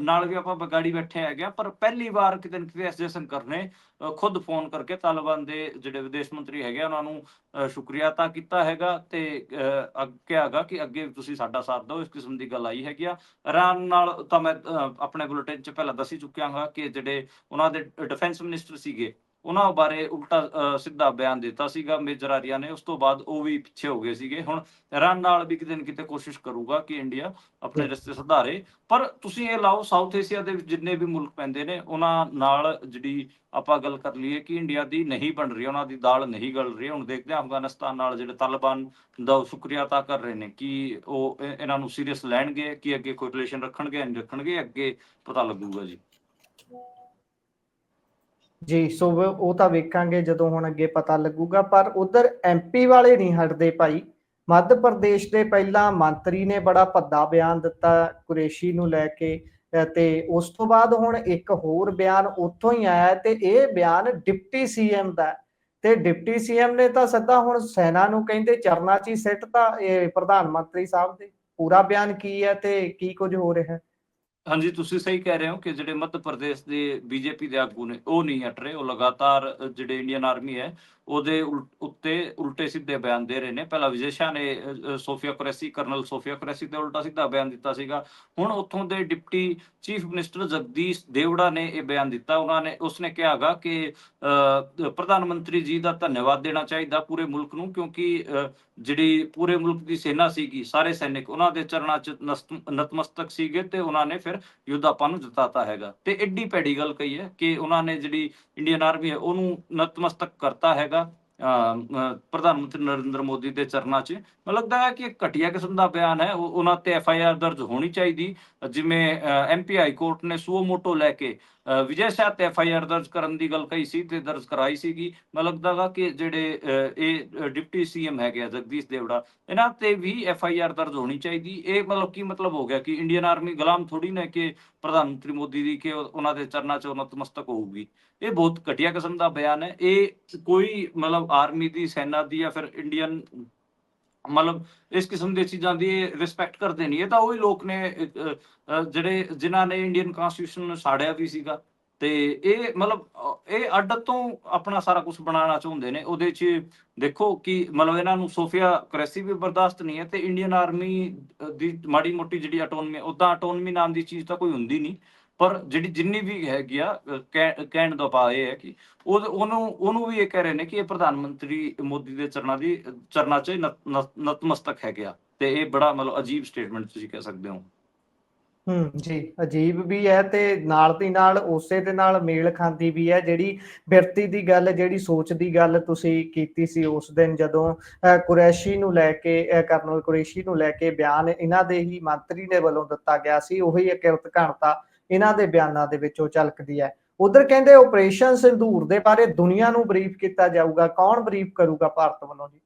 ਨਾਲ ਵੀ ਆਪਾਂ ਬਗਾੜੀ ਬੈਠੇ ਹੈਗੇ ਆ ਪਰ ਪਹਿਲੀ ਵਾਰ ਕਿਤੇ ਕਿਤੇ ਐਸ ਜੈਸੰਕਰ ਨੇ ਖੁਦ ਫੋਨ ਕਰਕੇ ਤਾਲਿਬਾਨ ਦੇ ਜਿਹੜੇ ਵਿਦੇਸ਼ ਮੰਤਰੀ ਹੈਗੇ ਆ, ਉਹਨਾਂ ਨੂੰ ਸ਼ੁਕਰੀਆ ਅਦਾ ਕੀਤਾ ਹੈਗਾ ਤੇ ਕਿਹਾ ਹੈਗਾ ਕਿ ਅੱਗੇ ਤੁਸੀਂ ਸਾਡਾ ਸਾਥ ਦਿਓ, ਇਸ ਕਿਸਮ ਦੀ ਗੱਲ ਆਈ ਹੈਗੀ ਆ। ਇਰਾਨ ਨਾਲ ਤਾਂ ਮੈਂ ਆਪਣੇ ਬੁਲੇਟਿਨ ਚ ਪਹਿਲਾਂ ਦੱਸੀ ਚੁੱਕਿਆ ਹਾਂ ਕਿ ਜਿਹੜੇ ਉਹਨਾਂ ਦੇ ਡਿਫੈਂਸ ਮਿਨਿਸਟਰ ਸੀਗੇ ਉਹਨਾਂ ਬਾਰੇ ਉਲਟਾ ਸਿੱਧਾ ਬਿਆਨ ਦਿੱਤਾ ਸੀਗਾ ਮੇਜਰ ਆਰੀਆ ਨੇ। ਉਸ ਤੋਂ ਬਾਅਦ ਉਹ ਵੀ ਪਿੱਛੇ ਹੋ ਗਏ ਸੀਗੇ। ਹੁਣ ਇਰਾਨ ਨਾਲ ਵੀ ਕਿਤੇ ਨਾ ਕਿਤੇ ਕੋਸ਼ਿਸ਼ ਕਰੂਗਾ ਕਿ ਇੰਡੀਆ ਆਪਣੇ। ਰਸਤੇ ਸੁਧਾਰੇ। ਪਰ ਤੁਸੀਂ ਇਹ ਲਾਓ ਸਾਊਥ ਏਸ਼ੀਆ ਦੇ ਵਿੱਚ ਜਿੰਨੇ ਵੀ ਮੁਲਕ ਪੈਂਦੇ ਨੇ ਉਹਨਾਂ ਨਾਲ ਜਿਹੜੀ ਆਪਾਂ ਗੱਲ ਕਰ ਲਈਏ ਕਿ ਇੰਡੀਆ ਦੀ ਨਹੀਂ ਬਣ ਰਹੀ ਉਹਨਾਂ ਦੀ ਦਾਲ ਨਹੀਂ ਗਲ ਰਹੀ। ਹੁਣ ਦੇਖਦੇ ਹਾਂ ਅਫਗਾਨਿਸਤਾਨ ਨਾਲ ਜਿਹੜੇ ਤਾਲਿਬਾਨ ਦਾ ਸ਼ੁਕਰੀਆ ਅਦਾ ਕਰ ਰਹੇ ਨੇ ਕਿ ਉਹ ਇਹ- ਇਹਨਾਂ ਨੂੰ ਸੀਰੀਅਸ ਲੈਣਗੇ ਕਿ ਅੱਗੇ ਕੋਈ ਰਿਲੇਸ਼ਨ ਰੱਖਣਗੇ ਜਾਂ ਨਹੀਂ ਰੱਖਣਗੇ ਅੱਗੇ ਪਤਾ ਲੱਗੂਗਾ ਜੀ। ਜੀ, ਸੋ ਉਹ ਤਾਂ ਵੇਖਾਂਗੇ ਜਦੋਂ ਹੁਣ ਅੱਗੇ ਪਤਾ ਲੱਗੂਗਾ, ਪਰ ਉਧਰ ਐਮਪੀ ਵਾਲੇ ਨਹੀਂ ਹਟਦੇ ਭਾਈ। ਮੱਧ ਪ੍ਰਦੇਸ਼ ਦੇ ਪਹਿਲਾਂ ਮੰਤਰੀ ਨੇ ਬੜਾ ਭੱਦਾ ਬਿਆਨ ਦਿੱਤਾ ਕੁਰੇਸ਼ੀ ਨੂੰ ਲੈ ਕੇ ਤੇ ਉਸ ਤੋਂ ਬਾਅਦ ਹੁਣ ਇੱਕ ਹੋਰ ਬਿਆਨ ਉੱਥੋਂ ਹੀ ਆਇਆ ਤੇ ਇਹ ਬਿਆਨ ਡਿਪਟੀ ਸੀਐਮ ਦਾ ਤੇ ਡਿਪਟੀ ਸੀਐਮ ਨੇ ਤਾਂ ਸਿੱਧਾ ਹੁਣ ਸੈਨਾ ਨੂੰ ਕਹਿੰਦੇ ਚਰਨਾ ਚ ਹੀ ਸਿੱਟ ਤਾਂ ਇਹ ਪ੍ਰਧਾਨ ਮੰਤਰੀ ਸਾਹਿਬ ਦੇ। ਪੂਰਾ ਬਿਆਨ ਕੀ ਹੈ ਤੇ ਕੀ ਕੁਝ ਹੋ ਰਿਹਾ ਹੈ? ਹਾਂਜੀ, ਤੁਸੀਂ ਸਹੀ ਕਹਿ ਰਹੇ ਹੋ ਕਿ ਜਿਹੜੇ ਮੱਧ ਪ੍ਰਦੇਸ਼ ਦੇ ਬੀਜੇਪੀ ਦੇ ਆਗੂ ਨੇ, ਉਹ ਨਹੀਂ ਹਟ ਰਹੇ, ਉਹ ਲਗਾਤਾਰ ਜਿਹੜੇ ਇੰਡੀਅਨ ਆਰਮੀ ਹੈ ਉਹਦੇ ਉਲ- ਉੱਤੇ ਉਲਟੇ ਸਿੱਧੇ ਬਿਆਨ ਦੇ ਰਹੇ ਨੇ। ਪਹਿਲਾਂ ਵਿਜੇ ਸ਼ਾਹ ਨੇ ਸੋਫੀਆ ਕੁਰੈਸੀ ਕਰਨਲ ਸੋਫੀਆ ਕੁਰੈਸੀ ਤੇ ਉਲਟਾ ਸਿੱਧਾ ਬਿਆਨ ਦਿੱਤਾ ਸੀਗਾ। ਹੁਣ ਉੱਥੋਂ ਦੇ deputy chief minister Jagdish Devda ਨੇ ਇਹ ਬਿਆਨ ਦਿੱਤਾ। ਉਹਨਾਂ ਨੇ ਉਸਨੇ ਕਿਹਾਗਾ ਕਿ ਅ, ਪ੍ਰਧਾਨ ਮੰਤਰੀ ਜੀ ਦਾ ਧੰਨਵਾਦ ਦੇਣਾ ਚਾਹੀਦਾ ਪੂਰੇ ਮੁਲਕ ਨੂੰ ਕਿਉਂਕਿ ਅ, ਜਿਹੜੀ ਪੂਰੇ ਮੁਲਕ ਦੀ ਸੈਨਾ ਸੀਗੀ ਸਾਰੇ ਸੈਨਿਕ ਉਹਨਾਂ ਦੇ ਚਰਨਾਂ 'ਚ ਨਸਤ- ਨਤਮਸਤਕ ਸੀਗੇ ਤੇ ਉਹਨਾਂ ਨੇ ਫਿਰ ਯੁੱਧ ਆਪਾਂ ਨੂੰ ਜਿਤਾਤਾ ਹੈਗਾ। ਤੇ ਐਡੀ ਭੈੜੀ ਗੱਲ ਕਹੀ ਹੈ ਕਿ ਉਹਨਾਂ ਨੇ ਜਿਹੜੀ ਇੰਡੀਅਨ ਆਰਮੀ ਹੈ ਉਹਨੂੰ ਨਤਮਸਤਕ ਕਰਤਾ ਹੈਗਾ। ਪ੍ਰਧਾਨ ਮੰਤਰੀ ਨਰਿੰਦਰ ਮੋਦੀ ਦੇ ਚਰਨਾਂ 'ਚ। ਮੈਨੂੰ ਲੱਗਦਾ ਹੈ ਕਿ ਇੱਕ ਘਟੀਆ ਕਿਸਮ ਦਾ ਬਿਆਨ ਹੈ ਉਹਨਾਂ ਤੇ ਐਫ ਆਈ ਆਰ ਦਰਜ ਹੋਣੀ ਚਾਹੀਦੀ। ਜਿਵੇਂ ਐਮ ਪੀ ਹਾਈ ਕੋਰਟ ਨੇ ਸੂਓ ਮੋਟੋ ਲੈ ਕੇ ਵਿਜੇ ਸ਼ਾਹ ਤੇ ਐਫ ਆਈ ਆਰ ਦਰਜ ਕਰਨ ਦੀ ਗੱਲ ਕਹੀ ਸੀ ਤੇ ਦਰਜ ਕਰਾਈ ਸੀਗੀ। ਮੈਨੂੰ ਲੱਗਦਾ ਗਾ ਕਿ ਜਿਹੜੇ ਇਹ ਅ, ਡਿਪਟੀ ਸੀਐਮ ਹੈਗੇ ਆ ਜਗਦੀਸ਼ ਦੇਵੜਾ ਇਹਨਾਂ ਤੇ ਵੀ ਐਫ ਆਈ ਆਰ ਦਰਜ ਹੋਣੀ ਚਾਹੀਦੀ। ਇਹ ਮਤਲਬ ਕੀ ਮਤਲਬ ਹੋ ਗਿਆ ਕਿ ਇੰਡੀਅਨ ਆਰਮੀ ਗੁਲਾਮ ਥੋੜੀ ਨਾ ਕਿ ਪ੍ਰਧਾਨ ਮੰਤਰੀ ਮੋਦੀ ਦੀ ਕਿ ਉਹਨਾਂ ਦੇ ਚਰਨਾਂ 'ਚ ਨਤਮਸਤਕ ਹੋਊਗੀ। ਇਹ ਬਹੁਤ ਘਟੀਆ ਕਿਸਮ ਦਾ ਬਿਆਨ ਹੈ। ਇਹ ਕੋਈ ਮਤਲਬ ਆਰਮੀ ਦੀ, ਸੈਨਾ ਦੀ ਜਾਂ ਫਿਰ ਇੰਡੀਅਨ ਮਤਲਬ ਇਸ ਕਿਸਮ ਦੀਆਂ ਚੀਜ਼ਾਂ ਦੀ ਰਿਸਪੈਕਟ ਕਰਦੇ ਨਹੀਂ। ਇਹ ਤਾਂ ਉਹੀ ਲੋਕ ਨੇ ਜਿਹੜੇ, ਜਿਨ੍ਹਾਂ ਨੇ ਇੰਡੀਅਨ ਕਨਸਟੀਟਿਊਸ਼ਨ ਨੂੰ ਸਾੜਿਆ ਵੀ ਸੀਗਾ। ਤੇ ਇਹ ਮਤਲਬ ਇਹ ਅੱਡ ਤੋਂ ਆਪਣਾ ਸਾਰਾ ਕੁਝ ਬਣਾਉਣਾ ਚਾਹੁੰਦੇ ਨੇ। ਉਹਦੇ 'ਚ ਦੇਖੋ ਕਿ ਮਤਲਬ ਇਹਨਾਂ ਨੂੰ ਸੋਫੀਆ ਕਰੈਸੀ ਵੀ ਬਰਦਾਸ਼ਤ ਨਹੀਂ ਹੈ ਤੇ ਇੰਡੀਅਨ ਆਰਮੀ ਦੀ ਮਾੜੀ ਮੋਟੀ ਜਿਹੜੀ ਆਟੋਨਮੀ ਉਦਾਂ ਆਟੋਨਮੀ ਨਾਮ ਦੀ ਚੀਜ਼ ਤਾਂ ਕੋਈ ਹੁੰਦੀ ਨਹੀਂ। ਪਰ ਜਿਹੜੀ ਜਿੰਨੀ ਵੀ ਹੈਗੀ ਆ ਕਹਿ- ਕਹਿਣ ਦਾ ਭਾਵ ਇਹ ਹੈ ਕਿ ਉਹ, ਉਹਨੂੰ ਉਹਨੂੰ ਵੀ ਇਹ ਕਹਿ ਰਹੇ ਨੇ ਕਿ ਇਹ ਪ੍ਰਧਾਨ ਮੰਤਰੀ ਮੋਦੀ ਦੇ ਚਰਨਾਂ ਦੀ, ਚਰਨਾਂ 'ਚ ਨਤ- ਨਤਮਸਤਕ ਹੈਗੇ ਆ। ਤੇ ਇਹ ਬੜਾ ਮਤਲਬ ਅਜੀਬ ਸਟੇਟਮੈਂਟ ਤੁਸੀਂ ਕਹਿ ਸਕਦੇ ਹੋ। ਹੂੰ ਜੀ ਅਜੀਬ ਵੀ ਹੈ ਤੇ ਨਾਲ ਦੀ ਨਾਲ ਉਸੇ ਦੇ ਨਾਲ ਮੇਲ ਖਾਂਦੀ ਵੀ ਹੈ ਜਿਹੜੀ ਬਿਰਤੀ ਦੀ ਗੱਲ ਜਿਹੜੀ ਸੋਚ ਦੀ ਗੱਲ ਤੁਸੀਂ ਕੀਤੀ ਸੀ ਉਸ ਦਿਨ ਜਦੋਂ ਕੁਰੈਸ਼ੀ ਨੂੰ ਲੈ ਕੇ ਅਹ, ਕਰਨਲ ਕੁਰੈਸ਼ੀ ਨੂੰ ਲੈ ਕੇ ਬਿਆਨ ਇਹਨਾਂ ਦੇ ਹੀ ਮੰਤਰੀ ਦੇ ਵੱਲੋਂ ਦਿੱਤਾ ਗਿਆ ਸੀ ਉਹੀ ਅਕਿਰਤ ਘਣਤਾ ਇਹਨਾਂ ਦੇ ਬਿਆਨਾਂ ਦੇ ਵਿੱਚੋਂ ਝਲਕਦੀ ਹੈ। ਉਧਰ ਕਹਿੰਦੇ ਆਪਰੇਸ਼ਨ ਸਿੰਧੂਰ ਦੇ ਬਾਰੇ ਦੁਨੀਆ ਨੂੰ ਬਰੀਫ ਕੀਤਾ ਜਾਊਗਾ ਕੌਣ ਬਰੀਫ ਕਰੂਗਾ ਭਾਰਤ ਵੱਲੋਂ ਜੀ?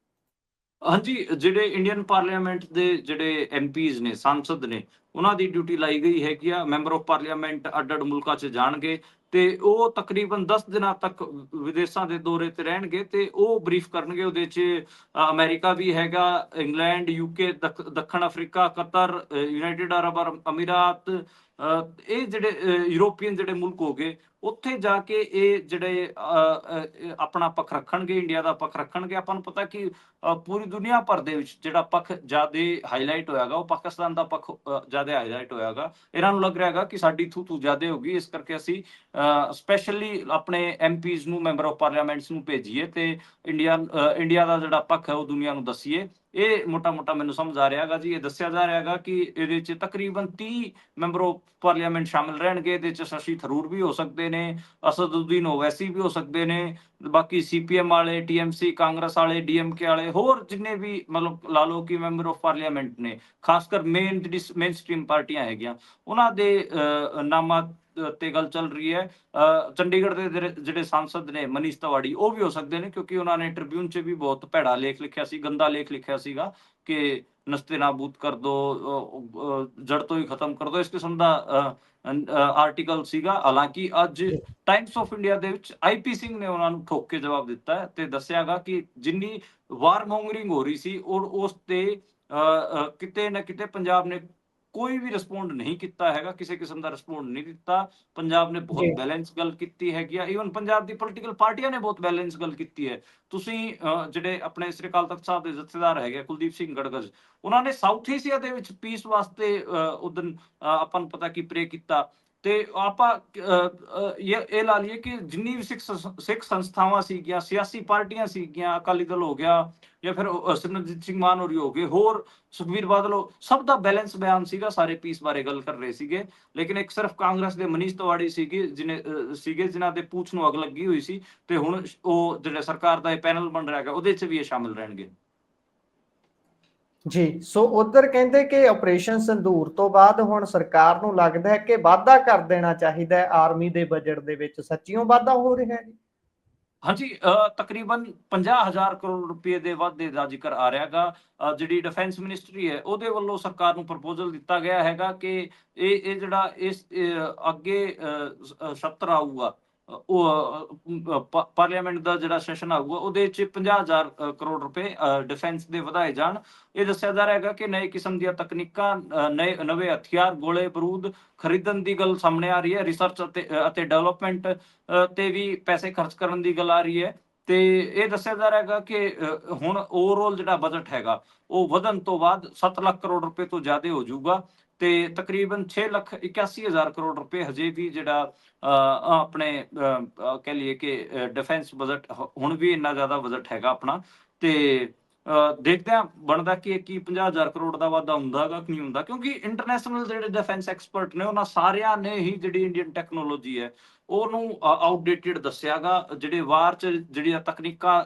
ਹਾਂਜੀ ਜਿਹੜੇ ਇੰਡੀਅਨ ਪਾਰਲੀਮੈਂਟ ਦੇ ਜਿਹੜੇ ਐਮਪੀਜ਼ ਨੇ ਸੰਸਦ ਨੇ ਉਹਨਾਂ ਦੀ ਡਿਊਟੀ ਲਾਈ ਗਈ ਹੈਗੀ ਆ। ਮੈਂਬਰ ਆਫ ਪਾਰਲੀਮੈਂਟ ਅੱਡ-ਅੱਡ ਮੁਲਕਾਂ 'ਚ ਜਾਣਗੇ ਤੇ ਉਹ ਤਕਰੀਬਨ 10 ਦਿਨਾਂ ਤੱਕ ਵਿਦੇਸ਼ਾਂ ਦੇ ਦੌਰੇ ਤੇ ਰਹਿਣਗੇ ਤੇ ਉਹ ਬਰੀਫ ਕਰਨਗੇ। ਉਹਦੇ 'ਚ ਅ, ਅਮਰੀਕਾ ਵੀ ਹੈਗਾ ਇੰਗਲੈਂਡ ਯੂਕੇ ਦੱਖਣ ਅਫਰੀਕਾ ਕਤਰ ਯੂਨਾਈਟਿਡ ਅਰਬ ਅਰ- ਅਮੀਰਾਤ ਇਹ ਜਿਹੜੇ ਯੂਰੋਪੀਅਨ ਜਿਹੜੇ ਮੁਲਕ ਹੋ ਗਏ, ਉੱਥੇ ਜਾ ਕੇ ਇਹ ਜਿਹੜੇ ਆਪਣਾ ਪੱਖ ਰੱਖਣਗੇ, ਇੰਡੀਆ ਦਾ ਪੱਖ ਰੱਖਣਗੇ। ਆਪਾਂ ਨੂੰ ਪਤਾ ਕਿ ਪੂਰੀ ਦੁਨੀਆ ਭਰ ਦੇ ਵਿੱਚ ਜਿਹੜਾ ਪੱਖ ਜ਼ਿਆਦਾ ਹਾਈਲਾਈਟ ਹੋਇਆਗਾ, ਉਹ ਪਾਕਿਸਤਾਨ ਦਾ ਪੱਖ ਜ਼ਿਆਦਾ ਹਾਈਲਾਈਟ ਹੋਇਆਗਾ। ਇਹਨਾਂ ਨੂੰ ਲੱਗ ਰਿਹਾ ਹੈਗਾ ਕਿ ਸਾਡੀ ਥੂ ਥੂ ਜ਼ਿਆਦਾ ਹੋਗੀ ਇਸ ਕਰਕੇ ਅਸੀਂ ਸਪੈਸ਼ਲੀ ਆਪਣੇ ਐਮਪੀਜ਼ ਨੂੰ ਮੈਂਬਰ ਆਫ ਪਾਰਲੀਮੈਂਟਸ ਨੂੰ ਭੇਜੀਏ ਤੇ ਇੰਡੀਆ ਇੰਡੀਆ ਦਾ ਜਿਹੜਾ ਪੱਖ ਹੈ, ਉਹ ਦੁਨੀਆ ਨੂੰ ਦਸੀਏ। ਇਹ ਮੋਟਾ ਮੋਟਾ ਮੈਨੂੰ ਸਮਝ ਆ ਰਿਹਾ ਹੈਗਾ ਜੀ ਇਹ ਦੱਸਿਆ ਜਾ ਰਿਹਾ ਹੈਗਾ ਕਿ ਇਹਦੇ ਚ ਤਕਰੀਬਨ 30 ਮੈਂਬਰ ਆਫ ਪਾਰਲੀਮੈਂਟ ਸ਼ਾਮਿਲ ਰਹਿਣਗੇ ਇਹਦੇ ਚ ਸ਼ਸ਼ੀ ਥਰੂਰ ਵੀ ਹੋ ਸਕਦੇ ਨੇ ਅਸਦੁੱਦੀਨ ਓਵੈਸੀ ਵੀ ਹੋ ਸਕਦੇ ਨੇ ਬਾਕੀ ਸੀਪੀਐਮ ਵਾਲੇ ਟੀਐਮਸੀ ਕਾਂਗਰਸ ਵਾਲੇ ਡੀਐਮਕੇ ਵਾਲੇ ਹੋਰ ਜਿੰਨੇ ਵੀ ਮਤਲਬ ਲਾ ਲਓ ਕਿ ਮੈਂਬਰ ਆਫ ਪਾਰਲੀਮੈਂਟ ਨੇ ਖਾਸ ਕਰ ਮੇਨ ਜਿਹੜੀ ਮੇਨ ਸਟ੍ਰੀਮ ਪਾਰਟੀਆਂ ਹੈਗੀਆਂ ਉਹਨਾਂ ਦੇ ਅਹ, ਨਾਮਾਂ ਤੇ ਗੱਲ ਚੱਲ ਰਹੀ ਹੈ ਚੰਡੀਗੜ੍ਹ ਦੇ ਜਿਹੜੇ- ਜਿਹੜੇ ਨੇ ਮਨੀਸ਼ ਤਿਵਾੜੀ ਉਹ ਵੀ ਹੋ ਸਕਦੇ ਨੇ ਕਿਉਂਕਿ ਉਹਨਾਂ ਨੇ ਟ੍ਰਿਬਿਊਨ 'ਚ ਵੀ ਬਹੁਤ ਭੈੜਾ ਲੇਖ ਲਿਖਿਆ ਸੀ ਗੰਦਾ ਲੇਖ ਲਿਖਿਆ ਸੀਗਾ ਕਿ ਨਸਤੇ ਨਾਬੂਦ ਕਰ ਦੋ ਜੜ ਤੋਂ ਹੀ ਖਤਮ ਕਰ ਦੋ ਇਸ ਕਿਸਮ ਦਾ ਆਰਟੀਕਲ ਸੀਗਾ। ਹਾਲਾਂਕਿ ਅੱਜ ਟਾਈਮਸ ਆਫ ਇੰਡੀਆ ਦੇ ਵਿੱਚ ਆਈਪੀ ਸਿੰਘ ਨੇ ਉਹਨਾਂ ਨੂੰ ਠੋਕ ਕੇ ਜਵਾਬ ਦਿੱਤਾ ਹੈ ਤੇ ਦੱਸਿਆਗਾ ਕਿ ਜਿੰਨੀ ਵਾਰ ਮੌਂਗਰਿੰਗ ਹੋ ਰਹੀ ਸੀ ਔਰ ਉਸ ਤੇ ਅਹ, ਕਿਤੇ ਨਾ ਕਿਤੇ ਪੰਜਾਬ ਨੇ ਕੋਈ ਵੀ ਰਿਸਪੌਂਡ ਨਹੀਂ ਕੀਤਾ ਹੈਗਾ ਕਿਸੇ ਕਿਸਮ ਦਾ ਰਿਸਪੌਂਡ ਨਹੀਂ ਦਿੱਤਾ। ਪੰਜਾਬ ਨੇ ਬਹੁਤ। ਬੈਲੈਂਸ ਗੱਲ ਕੀਤੀ ਹੈਗੀ ਆ। ਈਵਨ ਪੰਜਾਬ ਦੀ ਪੋਲੀਟੀਕਲ ਪਾਰਟੀਆਂ ਨੇ ਬਹੁਤ ਬੈਲੈਂਸ ਗੱਲ ਕੀਤੀ ਹੈ। ਤੁਸੀਂ ਜਿਹੜੇ ਆਪਣੇ ਸ੍ਰੀ ਅਕਾਲ ਤਖਤ ਸਾਹਿਬ ਦੇ ਜਥੇਦਾਰ ਹੈਗੇ ਕੁਲਦੀਪ ਸਿੰਘ ਗੜਗੜ ਉਹਨਾਂ ਨੇ ਸਾਊਥ ਏਸ਼ੀਆ ਦੇ ਵਿੱਚ ਪੀਸ ਵਾਸਤੇ ਉਦੋਂ ਆਪਾਂ ਨੂੰ ਪਤਾ ਕੀ ਪ੍ਰੇ ਕੀਤਾ। ਤੇ ਆਪਾਂ ਇਹ ਇਹ ਲਾ ਲਈਏ ਕਿ ਜਿੰਨੀ ਵੀ ਸਿੱਖ ਸਿੱਖ ਸੰਸਥਾਵਾਂ ਸੀਗੀਆਂ ਸਿਆਸੀ ਪਾਰਟੀਆਂ ਸੀਗੀਆਂ ਅਕਾਲੀ ਦਲ ਹੋ ਗਿਆ ਜਾਂ ਫਿਰ ਅਹ, ਸਿਮਰਨਜੀਤ ਸਿੰਘ ਮਾਨ ਹੋਰੀ ਹੋ ਗਏ ਹੋਰ ਸੁਖਬੀਰ ਬਾਦਲ ਹੋ ਸਭ ਦਾ ਬੈਲੈਂਸ ਬਿਆਨ ਸੀਗਾ ਸਾਰੇ ਪੀਸ ਬਾਰੇ ਗੱਲ ਕਰ ਰਹੇ ਸੀਗੇ। ਲੇਕਿਨ ਇੱਕ ਸਿਰਫ ਕਾਂਗਰਸ ਦੇ ਮਨੀਸ਼ ਤਿਵਾੜੀ ਸੀਗੇ ਜਿਨੇ ਸੀਗੇ ਜਿਨ੍ਹਾਂ ਦੇ ਪੂਛ ਨੂੰ ਅਗ ਲੱਗੀ ਹੋਈ ਸੀ ਤੇ ਹੁਣ ਉਹ ਜਿਹੜਾ ਸਰਕਾਰ ਦਾ ਇਹ ਪੈਨਲ ਬਣ ਰਿਹਾ ਹੈਗਾ ਉਹਦੇ 'ਚ ਵੀ ਇਹ ਸ਼ਾਮਿਲ ਰਹਿਣਗੇ। ਜੀ ਸੋ ਉਧਰ ਕਹਿੰਦੇ ਕਿ ਆਪਰੇਸ਼ਨ ਸੰਦੂਰ ਤੋਂ ਬਾਅਦ ਹੁਣ ਸਰਕਾਰ ਨੂੰ ਲੱਗਦਾ ਹੈ ਕਿ ਵਾਧਾ ਕਰ ਦੇਣਾ ਚਾਹੀਦਾ ਹੈ ਆਰਮੀ ਦੇ ਬਜਟ ਦੇ ਵਿੱਚ। ਸੱਚੀਓ ਵਾਧਾ ਹੋ ਰਿਹਾ ਹੈ ਜੀ? ਹਾਂਜੀ ਅਹ, ਤਕਰੀਬਨ 50000 ਕਰੋੜ ਰੁਪਏ ਦੇ ਵਾਧੇ ਦਾ ਜ਼ਿਕਰ ਆ ਰਿਹਾਗਾ ਅਹ, ਜਿਹੜੀ ਡਿਫੈਂਸ ਮਿਨਿਸਟਰੀ ਹੈ ਉਹਦੇ ਵੱਲੋਂ ਸਰਕਾਰ ਨੂੰ ਪ੍ਰਪੋਜ਼ਲ ਦਿੱਤਾ ਗਿਆ ਹੈਗਾ ਕਿ ਇਹ ਇਹ ਜਿਹੜਾ ਇਸ ਅੱਗੇ ਅਹ, ਸ- ਆਊਗਾ। ਪਾਰਲੀਮੈਂਟ ਦਾ ਜਿਹੜਾ ਸੈਸ਼ਨ ਆਊਗਾ, ਉਹਦੇ ਚ 50000 ਕਰੋੜ ਰੁਪਏ ਡਿਫੈਂਸ ਦੇ ਵਧਾਏ ਜਾਣ। ਇਹ ਦੱਸਿਆ ਜਾ ਰਿਹਾ ਹੈਗਾ ਕਿ ਨਏ ਕਿਸਮ ਦੀਆਂ ਤਕਨੀਕਾਂ ਨਏ, ਨਵੇਂ ਹਥਿਆਰ, ਗੋਲੇ, ਬਰੂਦ ਖਰੀਦਣ ਦੀ ਗੱਲ ਸਾਹਮਣੇ ਆ ਰਹੀ ਹੈ। ਰਿਸਰਚ ਅਤੇ ਅਤੇ ਡਿਵੈਲਪਮੈਂਟ ਤੇ ਵੀ ਪੈਸੇ ਖਰਚ ਕਰਨ ਦੀ ਗੱਲ ਆ ਰਹੀ ਹੈ। ਤੇ ਇਹ ਦੱਸਿਆ ਜਾ ਰਿਹਾ ਹੈਗਾ ਕਿ ਹੁਣ ਓਵਰਆਲ ਜਿਹੜਾ ਬਜਟ ਹੈਗਾ, ਉਹ ਵਧਣ ਤੋਂ ਬਾਅਦ 7 ਲੱਖ ਕਰੋੜ ਰੁਪਏ ਤੋਂ ਜ਼ਿਆਦਾ ਹੋ ਜਾਊਗਾ। ਤੇ ਤਕਰੀਬਨ 6 ਲੱਖ 81 ਹਜ਼ਾਰ ਕਰੋੜ ਰੁਪਏ ਹਜੇ ਵੀ ਜਿਹੜਾ ਆਪਣੇ ਅ, ਕਹਿ ਲਈਏ ਕਿ ਡਿਫੈਂਸ ਬਜਟ ਹੁਣ ਵੀ ਇੰਨਾ ਜ਼ਿਆਦਾ ਬਜਟ ਹੈਗਾ ਆਪਣਾ। ਤੇ ਅ, ਦੇਖਦੇ ਆ ਬਣਦਾ ਕਿ ਕੀ 50000 ਕਰੋੜ ਦਾ ਵਾਧਾ ਹੁੰਦਾਗਾ ਕਿ ਨਹੀਂ ਹੁੰਦਾ? ਕਿਉਂਕਿ ਇੰਟਰਨੈਸ਼ਨਲ ਜਿਹੜੇ ਡਿਫੈਂਸ ਐਕਸਪਰਟ ਨੇ ਉਹਨਾਂ ਸਾਰਿਆਂ ਨੇ ਹੀ ਜਿਹੜੀ ਇੰਡੀਅਨ ਟੈਕਨੋਲੋਜੀ ਹੈ ਉਹਨੂੰ ਆਊਟਡੇਟਡ ਦੱਸਿਆਗਾ ਜਿਹੜੇ ਵਾਰ ਚ ਜਿਹੜੀਆਂ ਤਕਨੀਕਾਂ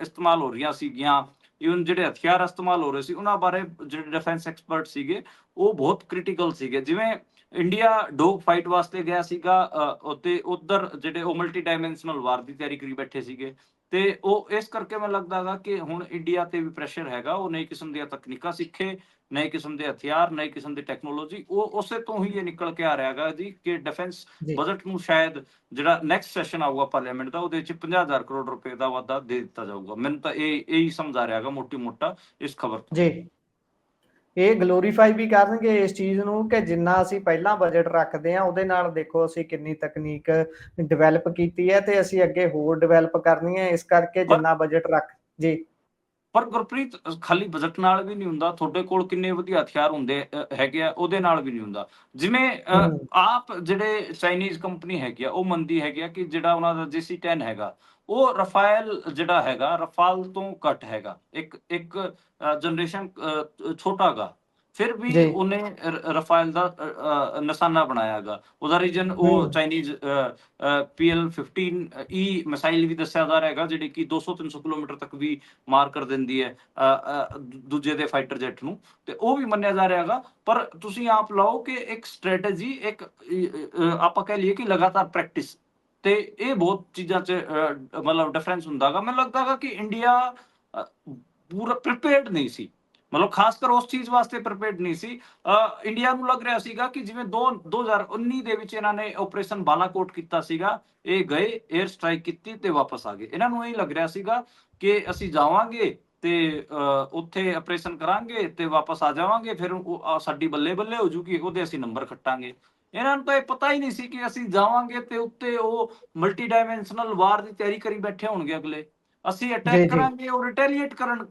ਇਸਤੇਮਾਲ ਹੋ ਰਹੀਆਂ ਸੀਗੀਆਂ ਇਵਨ ਜਿਹੜੇ ਹਥਿਆਰ ਇਸਤੇਮਾਲ ਹੋ ਰਹੇ ਸੀ ਉਹਨਾਂ ਬਾਰੇ ਜਿਹੜੇ ਡਿਫੈਂਸ ਐਕਸਪਰਟ ਸੀਗੇ ਉਹ ਬਹੁਤ ਕ੍ਰਿਟੀਕਲ ਸੀਗੇ। ਜਿਵੇਂ ਇੰਡੀਆ ਡੋਗ ਫਾਈਟ ਵਾਸਤੇ ਗਿਆ ਸੀਗਾ ਅ, ਉੱਤੇ ਉਧਰ ਜਿਹੜੇ ਉਹ ਮਲਟੀ ਡਾਈਮੈਂਸ਼ਨਲ ਵਾਰ ਦੀ ਤਿਆਰੀ ਕਰੀ ਬੈਠੇ ਸੀਗੇ। ਤੇ ਉਹ ਇਸ ਕਰਕੇ ਮੈਨੂੰ ਲੱਗਦਾ ਹੈਗਾ ਕਿ ਹੁਣ ਇੰਡੀਆ ਤੇ ਵੀ ਪ੍ਰੈਸ਼ਰ ਹੈਗਾ ਉਹ ਨਈ ਕਿਸਮ ਦੀਆਂ ਤਕਨੀਕਾਂ ਸਿੱਖੇ ਨਏ ਕਿਸਮ ਦੇ ਹਥਿਆਰ ਨਈ ਕਿਸਮ ਦੀ ਟੈਕਨੋਲੋਜੀ ਉਹ ਉਸੇ ਤੋਂ ਹੀ ਇਹ ਨਿਕਲ ਕੇ ਆ ਰਿਹਾ ਹੈਗਾ ਜੀ ਕਿ ਡਿਫੈਂਸ ਬਜਟ ਨੂੰ ਸ਼ਾਇਦ ਜਿਹੜਾ ਨੈਕਸਟ ਸੈਸ਼ਨ ਆਊਗਾ ਪਾਰਲੀਮੈਂਟ ਦਾ ਉਹਦੇ ਵਿੱਚ 50000 ਕਰੋੜ ਰੁਪਏ ਦਾ ਵਾਧਾ ਦੇ ਦਿੱਤਾ ਜਾਊਗਾ। ਮੈਨੂੰ ਤਾਂ ਇਹ ਇਹ ਹੀ ਸਮਝ ਆ ਰਿਹਾ ਹੈਗਾ ਮੋਟੀ ਮੋਟਾ ਇਸ ਖਬਰ ਤੋਂ। ਜੀ। ਇਹ ਗਲੋਰੀਫਾਈ ਵੀ ਕਰਨਗੇ ਇਸ ਚੀਜ਼ ਨੂੰ ਕਿ ਜਿੰਨਾ ਅਸੀਂ ਪਹਿਲਾਂ ਬਜਟ ਰੱਖਦੇ ਆ ਉਹਦੇ ਨਾਲ ਦੇਖੋ ਅਸੀਂ ਕਿੰਨੀ ਤਕਨੀਕ ਡਿਵੈਲਪ ਕੀਤੀ ਹੈ ਤੇ ਅਸੀਂ ਅੱਗੇ ਹੋਰ ਡਿਵੈਲਪ ਕਰਨੀ ਹੈ ਇਸ ਕਰਕੇ ਜਿੰਨਾ ਬਜਟ ਰੱਖ ਜੀ। ਪਰ ਗੁਰਪ੍ਰੀਤ ਖਾਲੀ ਬਜਟ ਨਾਲ ਵੀ ਨਹੀਂ ਹੁੰਦਾ। ਤੁਹਾਡੇ ਕੋਲ ਕਿੰਨੇ ਵਧੀਆ ਹਥਿਆਰ ਹੁੰਦੇ ਹੈਗੇ ਆ ਉਹਦੇ ਨਾਲ ਵੀ ਨਹੀਂ ਹੁੰਦਾ। ਜਿਵੇਂ। ਆਪ ਜਿਹੜੇ ਚਾਈਨੀਜ਼ ਕੰਪਨੀ ਹੈਗੀ ਆ ਉਹ ਮੰਦੀ ਹੈਗੀ ਆ ਕਿ ਜਿਹੜਾ ਉਹਨਾਂ ਦਾ JC10 ਹੈਗਾ ਉਹ ਰਫਾਇਲ ਜਿਹੜਾ ਹੈਗਾ ਰਫਾਲ ਤੋਂ ਘੱਟ ਹੈਗਾ। ਇੱਕ ਇੱਕ ਜਨਰੇਸ਼ਨ ਛੋਟਾ ਗਾ। ਫਿਰ ਵੀ। ਉਹਨੇ ਰਫਾਇਲ ਦਾ ਨਿਸ਼ਾਨਾ ਬਣਾਇਆਗਾ। ਉਹਦਾ ਰੀਜਨ ਉਹ। ਚਾਈਨੀਜ਼ PL15 ਈ ਮਿਸਾਈਲ ਵੀ ਦੱਸਿਆ ਜਾ ਰਿਹਾ ਹੈਗਾ ਜਿਹੜੀ ਕਿ 200-300 ਕਿਲੋਮੀਟਰ ਤੱਕ ਵੀ ਮਾਰ ਕਰ ਦਿੰਦੀ ਹੈ ਦੂਜੇ ਦੇ ਫਾਈਟਰ ਜੈਟ ਨੂੰ। ਤੇ ਉਹ ਵੀ ਮੰਨਿਆ ਜਾ ਰਿਹਾ ਹੈਗਾ ਪਰ ਤੁਸੀਂ ਆਪ ਲਾਓ ਕਿ ਇੱਕ ਸਟ੍ਰੈਟਜੀ ਇੱਕ ਆਪਾਂ ਕਹਿ ਲਈਏ ਕਿ ਲਗਾਤਾਰ ਪ੍ਰੈਕਟਿਸ। ਤੇ ਇਹ ਬਹੁਤ ਚੀਜ਼ਾਂ 'ਚ ਮਤਲਬ ਡਿਫਰੈਂਸ ਹੁੰਦਾਗਾ। ਮੈਨੂੰ ਲੱਗਦਾਗਾ ਕਿ ਇੰਡੀਆ ਪੂਰਾ ਪ੍ਰਿਪੇਅਰਡ ਨਹੀਂ ਸੀ। ਮਤਲਬ ਖਾਸ ਕਰ ਉਸ ਚੀਜ਼ ਵਾਸਤੇ ਪ੍ਰਿਪੇਅਰਡ ਨਹੀਂ ਸੀ। ਇੰਡੀਆ ਨੂੰ ਲੱਗ ਰਿਹਾ ਸੀਗਾ ਕਿ ਜਿਵੇਂ 2 2019 ਦੇ ਵਿੱਚ ਇਹਨਾਂ ਨੇ ਆਪਰੇਸ਼ਨ ਬਾਲਾਕੋਟ ਕੀਤਾ ਸੀਗਾ ਇਹ ਗਏ 에ਅਰ ਸਟ੍ਰਾਈਕ ਕੀਤੀ ਤੇ ਵਾਪਸ ਆ ਗਏ। ਇਹਨਾਂ ਨੂੰ ਇਹ ਲੱਗ ਰਿਹਾ ਸੀਗਾ ਕਿ ਅਸੀਂ ਜਾਵਾਂਗੇ ਤੇ ਅ, ਉੱਥੇ ਆਪਰੇਸ਼ਨ ਕਰਾਂਗੇ ਤੇ ਵਾਪਸ ਆ ਜਾਵਾਂਗੇ ਫਿਰ ਸਾਡੀ ਬੱਲੇ ਬੱਲੇ ਹੋ ਜੂਗੀ ਉਹਦੇ ਅਸੀਂ ਨੰਬਰ ਖੱਟਾਂਗੇ। ਇਹਨਾਂ ਨੂੰ ਤਾਂ ਇਹ ਪਤਾ ਹੀ ਨਹੀਂ ਸੀ ਕਿ ਅਸੀਂ ਜਾਵਾਂਗੇ ਤੇ ਉੱਤੇ ਉਹ ਮਲਟੀ ਡਾਈਮੈਂਸ਼ਨਲ ਵਾਰ ਦੀ ਤਿਆਰੀ ਕਰੀ ਬੈਠੇ ਹੋਣਗੇ ਅਗਲੇ। ਅਸੀਂ ਅਟੈਕ। ਕਰਾਂਗੇ ਉਹ ਰਿਟੈਲੀਏਟ ਕਰਨ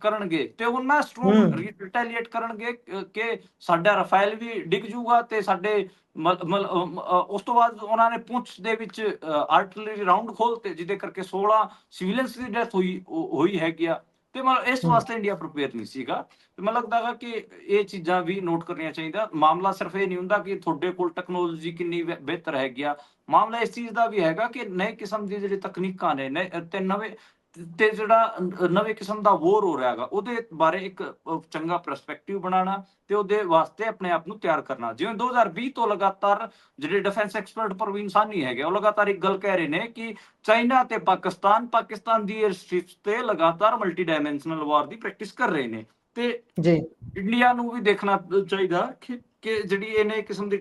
ਕਰਨਗੇ ਤੇ ਉਹਨਾਂ। ਸਟਰੋਂਗ ਰਿਟੈਲੀਏਟ ਕਰਨਗੇ ਕਿ- ਸਾਡਾ ਰਫਾਇਲ ਵੀ ਡਿੱਗ ਜੂਗਾ ਤੇ ਸਾਡੇ ਉਸ ਤੋਂ ਬਾਅਦ ਉਹਨਾਂ ਨੇ ਪੁੰਛ ਦੇ ਵਿੱਚ ਆਰਟਿਲਰੀ ਰਾਉਂਡ ਖੋਲਤੇ ਜਿਹਦੇ ਕਰਕੇ 16 ਸਿਵਿਲੀਅਨਸ ਦੀ ਡੈਥ ਹੋਈ ਹੋਈ ਹੈਗੀ ਆ ਤੇ ਮਤਲਬ ਇਸ। ਵਾਸਤੇ ਇੰਡੀਆ ਪ੍ਰਿਪੇਅਰ ਨਹੀਂ ਸੀਗਾ। ਤੇ ਮੈਨੂੰ ਲੱਗਦਾ ਹੈ ਕਿ ਇਹ ਚੀਜ਼ਾਂ ਵੀ ਨੋਟ ਕਰਨੀਆਂ ਚਾਹੀਦਾ ਮਾਮਲਾ ਸਿਰਫ ਇਹ ਨਹੀਂ ਹੁੰਦਾ ਕਿ ਤੁਹਾਡੇ ਕੋਲ ਟੈਕਨੋਲੋਜੀ ਕਿੰਨੀ ਬਿਹ- ਬਿਹਤਰ ਹੈਗੀ ਆ। ਮਾਮਲਾ ਇਸ ਚੀਜ਼ ਦਾ ਵੀ ਹੈਗਾ ਕਿ ਨਵੇਂ ਕਿਸਮ ਦੀ ਜਿਹੜੀ ਤਕਨੀਕਾਂ ਨੇ ਤੇ ਨਵੇਂ ਤੇ ਜਿਹੜਾ ਨਵੇਂ ਕਿਸਮ ਦਾ ਵੋਰ ਹੋ ਰਿਹਾ ਹੈਗਾ ਉਹਦੇ ਬਾਰੇ ਇੱਕ ਚੰਗਾ ਪਰਸਪੈਕਟਿਵ ਬਣਾਉਣਾ ਤੇ ਉਹਦੇ ਵਾਸਤੇ ਆਪਣੇ ਆਪ ਨੂੰ ਤਿਆਰ ਕਰਨਾ। ਜਿਵੇਂ 2020 ਤੋਂ ਲਗਾਤਾਰ ਜਿਹੜੇ ਡਿਫੈਂਸ ਐਕਸਪਰਟ ਪ੍ਰਵੀਨ ਸਾਨੀ ਹੈਗੇ ਉਹ ਲਗਾਤਾਰ ਇੱਕ ਗੱਲ ਕਹਿ ਰਹੇ ਨੇ ਕਿ ਚਾਈਨਾ ਤੇ ਪਾਕਿਸਤਾਨ ਪਾਕਿਸਤਾਨ ਦੀ 에ਅਰ ਸਟ੍ਰਿਪਸ ਤੇ ਲਗਾਤਾਰ ਮਲਟੀ ਡਾਈਮੈਂਸ਼ਨਲ ਵਾਰ ਦੀ ਪ੍ਰੈਕਟਿਸ ਕਰ ਰਹੇ ਨੇ। ਤੇ ਜੀ। ਇੰਡੀਆ ਨੂੰ ਵੀ ਦੇਖਣਾ ਚਾਹੀਦਾ ਕਿ ਕਿ ਜਿਹੜੀ ਇਹਨੇ ਕਿਸਮ ਦੀ